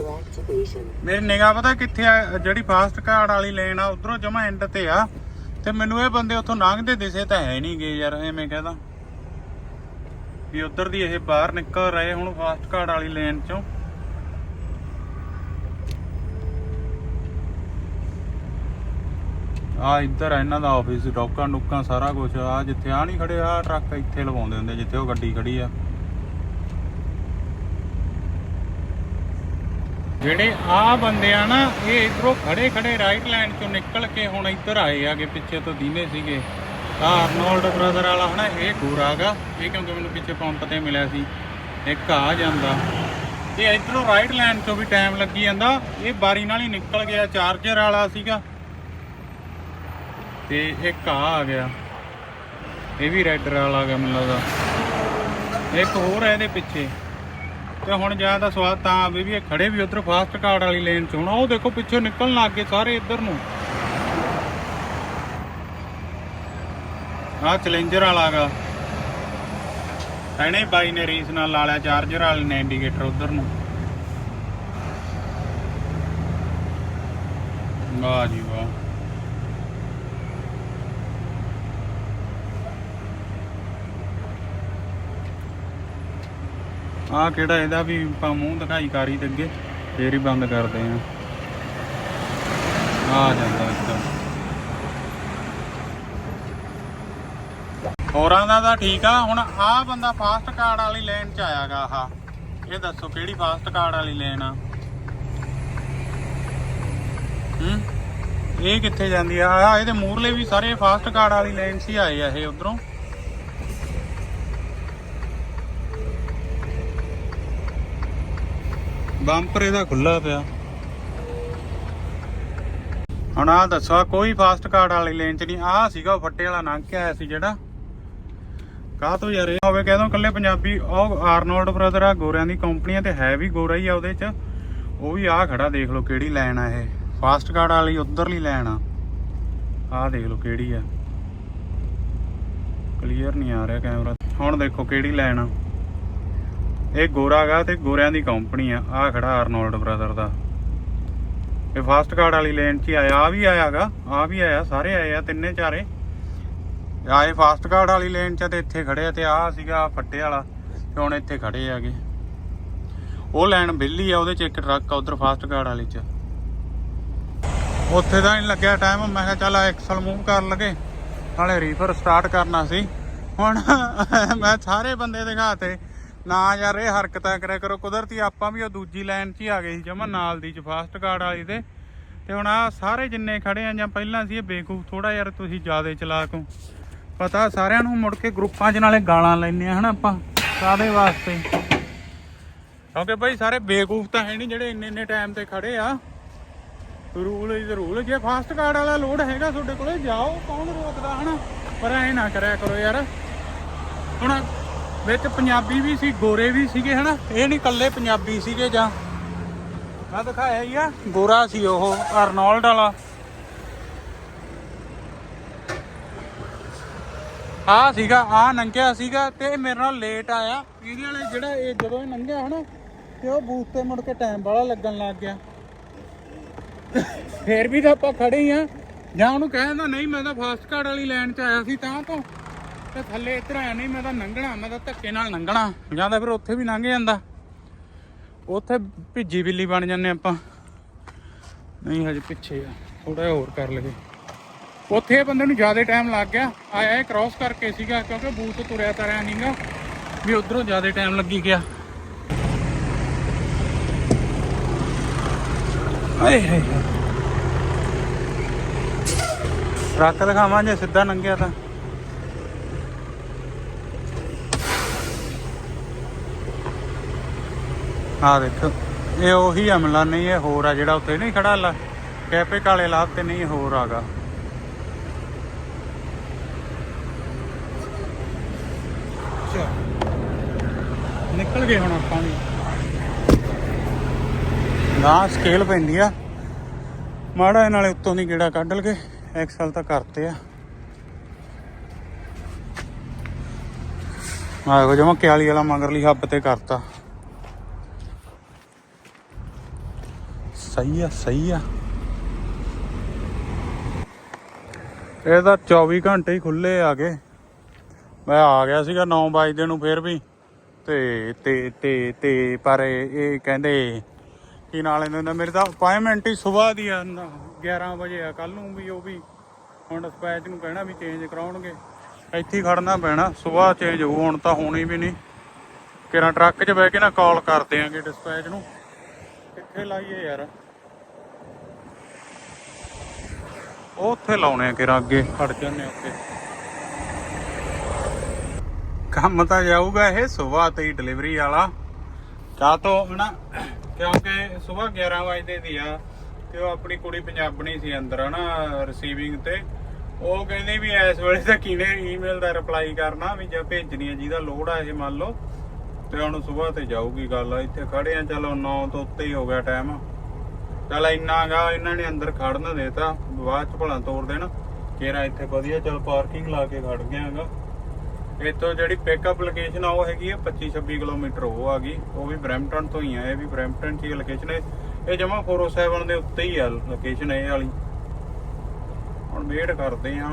ਮੇਰੀ ਨਿਗਾਹ ਪਤਾ ਕਿੱਥੇ ਆ, ਜਿਹੜੀ ਫਾਸਟ ਕਾਰਡ ਵਾਲੀ ਲੇਨ ਆ, ਉਧਰੋਂ ਜਮਾ ਐਂਡ ਤੇ ਆ। ਤੇ ਮੈਨੂੰ ਇਹ ਬੰਦੇ ਉੱਥੋਂ ਲੰਘਦੇ ਦਿਸੇ ਤਾਂ ਹੈ ਨਹੀਂ ਗਏ ਯਾਰ, ਐਵੇਂ ਕਹਦਾ ਵੀ ਉਧਰ ਦੀ ਇਹ ਬਾਹਰ ਨਿਕਲ ਰਹੇ ਹੁਣ ਫਾਸਟ ਕਾਰਡ ਵਾਲੀ ਲੇਨ ਚੋਂ। ਆ ਇੱਧਰ ਆ ਇਹਨਾਂ ਦਾ ਆਫਿਸ ਡੌਕਾਂ ਡੁੱਕਾਂ ਸਾਰਾ ਕੁਝ ਆ ਜਿੱਥੇ ਆ ਨਹੀਂ ਖੜੇ, ਆ ਟਰੱਕ ਇੱਥੇ ਲਵਾਉਂਦੇ ਹੁੰਦੇ, ਜਿੱਥੇ ਉਹ ਗੱਡੀ ਖੜੀ ਆ। ਜਿਹੜੇ ਆ ਬੰਦੇ ਆ ਨਾ, ਇਹ ਇਧਰੋਂ ਖੜੇ ਖੜੇ ਰਾਈਟ ਲਾਈਨ ਚੋਂ ਨਿਕਲ ਕੇ ਹੁਣ ਇੱਧਰ ਆਏ ਆਗੇ, ਪਿੱਛੇ ਤੋਂ ਦੀਨੇ ਸੀਗੇ। ਆ ਅਰਨੋਲਡ ਬ੍ਰਦਰ ਵਾਲਾ ਹਨਾ, ਇਹ ਗੋਰਾਗਾ ਇਹ ਕਿਉਂਕਿ ਮੈਨੂੰ ਪਿੱਛੇ ਪੰਪ ਤੇ ਮਿਲਿਆ ਸੀ। ਇੱਕ ਆ ਜਾਂਦਾ। ਤੇ ਇਧਰੋਂ ਰਾਈਟ ਲਾਈਨ ਚੋਂ ਵੀ ਟਾਈਮ ਲੱਗੀ ਜਾਂਦਾ। ਇਹ ਬਾਰੀ ਨਾਲ ਹੀ ਨਿਕਲ ਗਿਆ ਚਾਰਜਰ ਵਾਲਾ ਸੀਗਾ। ਤੇ ਇੱਕ ਆ ਆ ਗਿਆ। ਇਹ ਵੀ ਰੈਡਰ ਵਾਲਾ ਆ ਗਿਆ ਮੈਨੂੰ ਲੱਗਦਾ। ਇੱਕ ਹੋਰ ਹੈ ਇਹਦੇ ਪਿੱਛੇ। ਤੇ ਹੁਣ ਜ਼ਿਆਦਾ ਸਵਾਦ ਤਾਂ ਆਵੇ ਵੀ ਇਹ ਖੜੇ ਵੀ ਉਧਰ ਫਾਸਟ ਕਾਰਡ ਵਾਲੀ ਲੇਨ 'ਚ ਹੁਣ। ਉਹ ਦੇਖੋ ਪਿੱਛੋਂ ਨਿਕਲਣ ਲੱਗ ਗਏ ਸਾਰੇ ਇੱਧਰ ਨੂੰ। ਆਹ ਚੈਲੰਜਰ ਵਾਲਾ ਗਾ। ਇਹਨੇ ਬਾਈ ਨੇ ਰੀਸ ਨਾਲ ਲਾ ਲਿਆ ਚਾਰਜਰ ਵਾਲੇ ਨੇ ਇੰਡੀਕੇਟਰ ਉਧਰ ਨੂੰ। ਵਾਹ ਜੀ ਵਾਹ ਆਹ ਕਿਹੜਾ ਇਹਦਾ ਵੀ ਆਪਾਂ ਮੂੰਹ ਦਿਖਾਈ ਕਾਰੀ ਤੇ ਅੱਗੇ, ਫੇਰ ਹੀ ਬੰਦ ਕਰਦੇ ਆ। ਆ ਜਾਂਦਾ ਇੱਦਾਂ ਹੋਰਾਂ ਦਾ ਤਾਂ ਠੀਕ ਆ, ਹੁਣ ਆਹ ਬੰਦਾ ਫਾਸਟ ਕਾਰਡ ਵਾਲੀ ਲੇਨ ਚ ਆਇਆਗਾ ਆਹ। ਇਹ ਦੱਸੋ ਕਿਹੜੀ ਫਾਸਟ ਕਾਰਡ ਵਾਲੀ ਲੇਨ ਆ? ਹੂੰ? ਇਹ ਕਿੱਥੇ ਜਾਂਦੀ ਆ? ਆ ਇਹਦੇ ਮੂਰਲੇ ਵੀ ਸਾਰੇ ਫਾਸਟ ਕਾਰਡ ਵਾਲੀ ਲੇਨ ਸੀ ਆਏ ਆ ਇਹ ਉਧਰੋਂ। ਬੰਪਰ ਇਹਦਾ ਖੁੱਲਾ ਪਿਆ। ਹੁਣ ਆ ਦੱਸੋ ਕੋਈ ਫਾਸਟ ਕਾਰਡ ਵਾਲੀ ਲੇਨ 'ਚ ਨਹੀਂ ਆ ਸੀਗਾ ਫੱਟੇ ਵਾਲਾ, ਲੰਘ ਕੇ ਆਇਆ ਸੀ ਜਿਹੜਾ। ਕਾਹ ਤੋਂ ਯਾਰ, ਇਹ ਹੋਵੇ ਕਹਿ ਕੱਲੇ ਪੰਜਾਬੀ, ਉਹ ਆਰਨੋਲਡ ਬ੍ਰਦਰ ਆ, ਗੋਰਿਆਂ ਦੀ ਕੰਪਨੀ ਤੇ ਹੈ ਵੀ ਗੋਰਾ ਹੀ ਆ ਉਹਦੇ 'ਚ। ਉਹ ਵੀ ਆ ਖੜਾ, ਦੇਖ ਲਓ ਕਿਹੜੀ ਲਾਈਨ ਆ ਇਹ। ਫਾਸਟ ਕਾਰਡ ਵਾਲੀ ਉਧਰਲੀ ਲਾਈਨ ਆ। ਆਹ ਦੇਖ ਲਓ ਕਿਹੜੀ ਆ। ਕਲੀਅਰ ਨਹੀਂ ਆ ਰਿਹਾ ਕੈਮਰਾ ਹੁਣ ਦੇਖੋ ਕਿਹੜੀ ਲਾਈਨ ਆ। ਇਹ ਗੋਰਾ ਗਾ ਤੇ ਗੋਰਿਆਂ ਦੀ ਕੰਪਨੀ ਆ ਆ ਖੜਾ ਆਰਨੋਲਡ ਬ੍ਰਦਰ ਦਾ। ਇਹ ਫਾਸਟ ਕਾਰਡ ਵਾਲੀ ਲੇਨ 'ਚ ਹੀ ਆਇਆ ਆ ਵੀ ਆਇਆਗਾ ਆ ਵੀ ਆਇਆ, ਸਾਰੇ ਆਏ ਆ, ਤਿੰਨੇ ਚਾਰੇ। ਆਏ ਫਾਸਟ ਕਾਰਡ ਵਾਲੀ ਲੇਨ 'ਚ ਤੇ ਇੱਥੇ ਖੜੇ ਆ ਤੇ ਆ ਸੀਗਾ ਫੱਟੇ ਵਾਲਾ, ਤੇ ਹੁਣ ਇੱਥੇ ਖੜੇ ਆਗੇ ਉਹ ਲਾਈਨ ਬਿੱਲੀ ਆ, ਉਹਦੇ 'ਚ ਇੱਕ ਟਰੱਕ ਆ, ਉਧਰ ਫਾਸਟ ਕਾਰਡ ਵਾਲੀ 'ਚ। ਉੱਥੇ ਤਾਂ ਨਹੀਂ ਲੱਗਿਆ ਟਾਈਮ ਮੈਂ ਕਿਹਾ ਚੱਲ ਐਕਸਲ ਮੂਵ ਕਰ ਲਗੇ, ਨਾਲੇ ਰੀਫਰ ਸਟਾਰਟ ਕਰਨਾ ਸੀ। ਹੁਣ ਮੈਂ ਸਾਰੇ ਬੰਦੇ ਦਿਖਾਤੇ ਨਾ ਯਾਰ, ਇਹ ਹਰਕਤਾਂ ਕਰਿਆ ਕਰੋ। ਕੁਦਰਤੀ ਆਪਾਂ ਵੀ ਉਹ ਦੂਜੀ ਲਾਈਨ 'ਚ ਹੀ ਆ ਗਏ ਸੀ ਜਮਾ, ਨਾਲ ਦੀ ਚ ਫਾਸਟ ਕਾਰਡ ਵਾਲੀ ਤੇ ਤੇ ਹੁਣ ਆ ਸਾਰੇ ਜਿੰਨੇ ਖੜੇ ਆ ਜਾਂ ਪਹਿਲਾਂ ਸੀ, ਇਹ ਬੇਕੂਫ ਥੋੜਾ ਯਾਰ ਤੁਸੀਂ ਜ਼ਿਆਦਾ ਚਲਾਕ ਹੋ। ਪਤਾ ਸਾਰਿਆਂ ਨੂੰ ਮੁੜ ਕੇ ਗਰੁੱਪਾਂ 'ਚ ਨਾਲੇ ਗਾਲਾਂ ਲੈਂਦੇ ਆ, ਹਨਾ ਆਪਾਂ? ਕਾਦੇ ਵਾਸਤੇ। ਕਿਉਂਕਿ ਭਾਈ ਸਾਰੇ ਬੇਕੂਫ ਤਾਂ ਹੈ ਨਹੀਂ ਜਿਹੜੇ ਇੰਨੇ ਇੰਨੇ ਟਾਈਮ ਤੇ ਖੜੇ ਆ। ਰੂਲ ਇਜ਼ ਰੂਲ ਜੇ ਫਾਸਟ ਕਾਰਡ ਵਾਲਾ ਲੋਡ ਹੈਗਾ ਤੁਹਾਡੇ ਕੋਲੇ, ਜਾਓ, ਕੌਣ ਰੋਕਦਾ, ਹਨਾ? ਪਰ ਐ ਨਾ ਕਰਿਆ ਕਰੋ ਯਾਰ। ਹੁਣ ਵਿੱਚ ਪੰਜਾਬੀ ਵੀ ਸੀ, ਗੋਰੇ ਵੀ ਸੀਗੇ, ਹਨਾ? ਇਹ ਨਹੀਂ ਕੱਲੇ ਪੰਜਾਬੀ ਸੀਗੇ ਜਾਂ? ਮੈਂ ਦਿਖਾਇਆ ਹੀ ਆ, ਗੋਰਾ ਸੀ ਉਹ, ਅਰਨੋਲਡ ਵਾਲਾ। ਆ ਸੀਗਾ ਆ ਨੰਗਿਆ ਸੀਗਾ ਤੇ ਮੇਰੇ ਨਾਲ ਲੇਟ ਆਇਆ। ਇਹਦੇ ਵਾਲੇ ਜਿਹੜਾ ਇਹ ਜਦੋਂ ਇਹ ਨੰਗਿਆ, ਹਨਾ, ਤੇ ਉਹ ਬੂਥ ਤੇ ਮੁੜ ਕੇ ਟਾਈਮ ਵਾਲਾ ਲੱਗਣ ਲੱਗ ਗਿਆ। ਫੇਰ ਵੀ ਤਾਂ ਆਪਾਂ ਖੜੇ ਹੀ ਆ। ਜਾਂ ਉਹਨੂੰ ਕਹਿ ਦਿੰਦਾ, ਨਹੀਂ, ਮੈਂ ਤਾਂ ਫਾਸਟ ਕਾਰਡ ਵਾਲੀ ਲਾਈਨ 'ਚ ਆਇਆ ਸੀ, ਤਾਂ ਤੋਂ ਤੇ ਥੱਲੇ ਇੱਧਰ ਆਇਆ ਨਹੀਂ ਮੈਂ ਤਾਂ ਲੰਘਣਾ ਮੈਂ ਤਾਂ ਧੱਕੇ ਨਾਲ ਲੰਘਣਾ ਜਾਂ ਤਾਂ ਫਿਰ ਉੱਥੇ ਵੀ ਲੰਘ ਜਾਂਦਾ। ਉੱਥੇ ਭਿੱਜੀ ਬਿੱਲੀ ਬਣ ਜਾਂਦੇ ਆਪਾਂ। ਨਹੀਂ, ਹਜੇ ਪਿੱਛੇ ਆ। ਥੋੜਾ ਜਿਹਾ ਹੋਰ ਕਰ ਲਗੇ ਉੱਥੇ ਇਹ ਬੰਦੇ ਨੂੰ ਜ਼ਿਆਦਾ ਟਾਈਮ ਲੱਗ ਗਿਆ। ਆਇਆ ਇਹ ਕ੍ਰਾਸ ਕਰਕੇ ਸੀਗਾ, ਕਿਉਂਕਿ ਬੂਥ ਤੁਰਿਆ ਤਰਿਆ ਨਹੀਂਗਾ ਵੀ ਉਧਰੋਂ ਜ਼ਿਆਦਾ ਟਾਈਮ ਲੱਗੀ ਗਿਆ। ਆਏ ਹਾਏ ਹਾਏ। ਟਰੱਕ ਦਿਖਾਵਾਂ ਜੇ ਸਿੱਧਾ ਲੰਘਿਆ ਤਾਂ। ਆ ਦੇਖੋ, ਇਹ ਉਹੀ ਹਮਲਾ ਨਹੀਂ, ਇਹ ਹੋਰ ਆ ਜਿਹੜਾ ਉੱਥੇ ਨਹੀਂ ਖੜਾ ਲਾ। ਕੈਪੇ ਕਾਲੇ ਲਾਭ ਤੇ ਨਹੀਂ ਹੋਰ ਆਗਾ। ਨਿਕਲ ਗਏ ਹੁਣ ਆਪਾਂ ਵੀ। ਨਾ ਸਕੇਲ ਪੈਂਦੀ ਆ। ਮਾੜਾ ਇਹ ਨਾਲੇ ਉੱਤੋਂ ਦੀ ਗੇੜਾ ਕੱਢ ਲਗੇ। ਐਕਸਲ ਤਾਂ ਕਰਤੇ ਆ। ਆਹੋ, ਜਮਾ ਕਿਆਲੀ ਵਾਲਾ ਮਗਰਲੀ ਹੱਬ ਤੇ ਕਰਤਾ। ਸਹੀ ਆ ਸਹੀ ਆ। ਇਹ ਤਾਂ 24 ਘੰਟੇ ਹੀ ਖੁੱਲੇ ਆ ਗਏ ਮੈਂ ਆ ਗਿਆ ਸੀਗਾ 9 ਵਜੇ ਨੂੰ ਫੇਰ ਵੀ। ਤੇ ਤੇ ਤੇ ਤੇ, ਪਰ ਇਹ ਕਹਿੰਦੇ ਕਿ ਨਾਲ ਇਹਨਾਂ ਦਾ ਮੇਰੇ ਤਾਂ ਅਪਾਇੰਟਮੈਂਟ ਹੀ ਸਵੇਰ ਦੀ ਆ 11 ਵਜੇ ਆ ਕੱਲ ਨੂੰ ਵੀ ਉਹ ਵੀ। ਹੁਣ ਡਿਸਪੈਚ ਨੂੰ ਕਹਿਣਾ ਵੀ ਚੇਂਜ ਕਰਾਉਣਗੇ। ਇੱਥੇ ਹੀ ਖੜਨਾ ਪੈਣਾ ਸਵੇਰ ਚੇਂਜ ਹੋਊ, ਹੁਣ ਤਾਂ ਹੋਣੀ ਵੀ ਨਹੀਂ। ਕਿਰਾਂ ਟਰੱਕ 'ਚ ਬਹਿ ਕੇ ਨਾ ਕਾਲ ਕਰ ਦਿਆਂਗੇ ਡਿਸਪੈਚ ਨੂੰ। ਕਿੱਥੇ ਲਾਈਏ ਯਾਰ? ਉਹ ਉੱਥੇ ਲਾਉਣੇ ਆ ਕਿਰਾਂ ਅੱਗੇ ਖੜ ਜਾਂਦੇ ਉੱਥੇ। ਕੰਮ ਤਾਂ ਜਾਊਗਾ ਇਹ ਸਵੇਰ ਤੇ ਹੀ ਡਿਲੀਵਰੀ ਵਾਲਾ। ਕਾ ਤੋਂ ਹਨਾ ਕਿਉਂਕਿ ਸਵੇਰ 11 ਵਜੇ ਦੀ ਆ ਤੇ ਉਹ ਆਪਣੀ ਕੁੜੀ ਪੰਜਾਬਣੀ ਸੀ ਅੰਦਰ ਹਨਾ ਰਿਸੀਵਿੰਗ ਤੇ। ਉਹ ਕਹਿੰਦੀ ਵੀ ਇਸ ਵੇਲੇ ਤਾਂ ਕਿਨੇ ਈਮੇਲ ਦਾ ਰਿਪਲਾਈ ਕਰਨਾ ਵੀ ਜੇ ਭੇਜਣੀ ਆ ਜਿਹਦਾ ਲੋਡ ਆ ਇਹ ਮੰਨ ਲਓ। ਤੇ ਹੁਣ ਸਵੇਰ ਤੇ ਜਾਊਗੀ ਗੱਲ ਇੱਥੇ ਖੜੇ ਆ ਚਲੋ 9 ਤੋਂ ਉੱਤੇ ਹੀ ਹੋ ਗਿਆ ਟਾਈਮ ਚਲ ਇੰਨਾ ਗਾ, ਇਹਨਾਂ ਨੇ ਅੰਦਰ ਖੜਨ ਦੇਤਾ, ਬਾਅਦ ਚ ਭਲਾ ਤੋੜ ਦੇਣ। ਕੇਰਾ ਇੱਥੇ ਵਧੀਆ, ਚਲ ਪਾਰਕਿੰਗ ਲਾ ਕੇ ਖੜ ਗਿਆਗਾ ਇੱਥੋਂ ਜਿਹੜੀ ਪਿਕਅਪ ਲੋਕੇਸ਼ਨ ਆ, ਉਹ ਹੈਗੀ ਆ 25 26 ਕਿਲੋਮੀਟਰ, ਉਹ ਆ ਗਈ। ਉਹ ਵੀ ਬ੍ਰੈਂਪਟਨ ਤੋਂ ਹੀ ਆ, ਇਹ ਵੀ ਬ੍ਰੈਂਪਟਨ 'ਚ ਲੋਕੇਸ਼ਨ ਹੈ ਇਹ ਜਮਾ 407 ਦੇ ਉੱਤੇ ਹੀ ਆ ਲੋਕੇਸ਼ਨ ਇਹ ਵਾਲੀ। ਹੁਣ ਵੇਟ ਕਰਦੇ ਆ।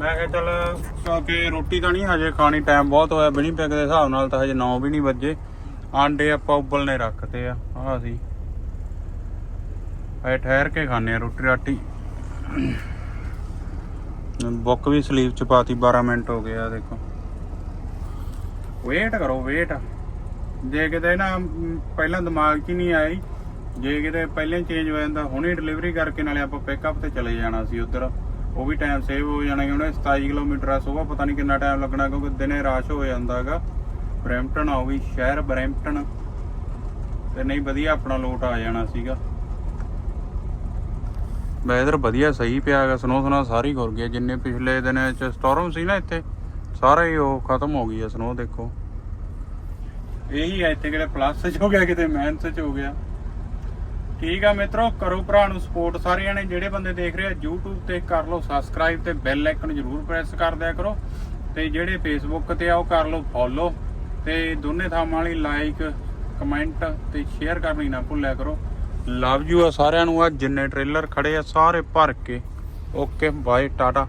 ਮੈਂ ਕਿਹਾ ਚੱਲ ਕਿਉਂਕਿ ਰੋਟੀ ਤਾਂ ਨਹੀਂ ਹਜੇ ਖਾਣੀ ਟਾਈਮ ਬਹੁਤ ਹੋਇਆ ਬਿਨੀ ਪੈਕ ਦੇ ਹਿਸਾਬ ਨਾਲ ਤਾਂ ਹਜੇ 9 ਵੀ ਨਹੀਂ ਵੱਜੇ। ਆਂਡੇ ਆਪਾਂ ਉਬਲਨੇ ਰੱਖਤੇ ਆ, ਆਹ ਸੀ। ਐ ਠਹਿਰ ਕੇ ਖਾਣੇ ਆ ਰੋਟੀ ਰਾਟੀ। ਬੁੱਕ ਵੀ ਸਲੀਵ ਚ ਪਾਤੀ 12 ਮਿੰਟ ਹੋ ਗਏ ਆ, ਦੇਖੋ। ਵੇਟ ਕਰੋ ਵੇਟ ਜੇ ਕਿਤੇ ਨਾ ਪਹਿਲਾਂ ਦਿਮਾਗ 'ਚ ਨਹੀਂ ਆਈ, ਜੇ ਕਿਤੇ ਪਹਿਲਾਂ ਚੇਂਜ ਹੋ ਜਾਂਦਾ, ਹੁਣੇ ਡਿਲੀਵਰੀ ਕਰਕੇ ਨਾਲੇ ਆਪਾਂ ਪਿਕਅਪ ਤੇ ਚਲੇ ਜਾਣਾ ਸੀ ਉਧਰ। ਉਹ ਵੀ ਟਾਈਮ ਸੇਵ ਹੋ ਜਾਣਾ ਕਿਉਂਕਿ 27 ਕਿਲੋਮੀਟਰ ਆ, ਸਵੇਰ ਪਤਾ ਨਹੀਂ ਕਿੰਨਾ ਟਾਈਮ ਲੱਗਣਾ ਕਿਉਂਕਿ ਦਿਨੇ ਰਸ਼ ਹੋ ਜਾਂਦਾ ਹੈਗਾ। ਬਰੈਂਪਟਨ ਆ ਵੀ, ਸ਼ਹਿਰ ਬਰੈਂਪਟਨ। ਤੇ ਨਹੀਂ, ਵਧੀਆ ਆਪਣਾ ਲੋਟ ਆ ਜਾਣਾ ਸੀਗਾ। ਵੈਦਰ ਵਧੀਆ, ਸਹੀ ਪਿਆ ਹੈਗਾ ਸਨੋ ਸਨਾ ਸਾਰੀ ਖੁਰ ਗਈ ਜਿੰਨੇ ਪਿਛਲੇ ਦਿਨਾਂ ਚ ਸਟਾਰਮ ਸੀ ਨਾ ਇੱਥੇ, ਸਾਰਾ ਹੀ ਉਹ ਖਤਮ ਹੋ ਗਈ ਹੈ ਸਨੋ ਦੇਖੋ। ਇਹੀ ਹੈ ਇੱਥੇ ਕਿਹੜੇ ਪਲੱਸ ਚ ਹੋ ਗਿਆ, ਕਿਤੇ ਮਾਈਨਸ ਚ ਹੋ ਗਿਆ। ਠੀਕ ਆ ਮਿੱਤਰੋ, ਕਰੋ ਭਰਾ ਨੂੰ ਸਪੋਰਟ ਸਾਰਿਆਂ ਨੇ, ਜਿਹੜੇ ਬੰਦੇ ਦੇਖ ਰਹੇ ਆ, YouTube ਤੇ ਕਰ ਲਓ ਸਬਸਕ੍ਰਾਈਬ ਤੇ ਬੈਲ ਆਈਕਨ ਜਰੂਰ ਪ੍ਰੈਸ ਕਰ ਦਿਆ ਕਰੋ। ਤੇ ਜਿਹੜੇ Facebook ਤੇ ਆ, ਉਹ ਕਰ ਲਓ ਫੋਲੋ ਤੇ ਦੋਨੇ ਥਾਵਾਂ ਲਈ ਲਾਈਕ ਕਮੈਂਟ ਤੇ ਸ਼ੇਅਰ ਕਰਨੀ ਨਾ ਭੁੱਲਿਆ ਕਰੋ। ਲਵ ਯੂ ਆ ਸਾਰਿਆਂ ਨੂੰ ਆ, ਜਿੰਨੇ ਟ੍ਰੇਲਰ ਖੜੇ ਆ, ਸਾਰੇ ਭਰ ਕੇ। Okay bye Tata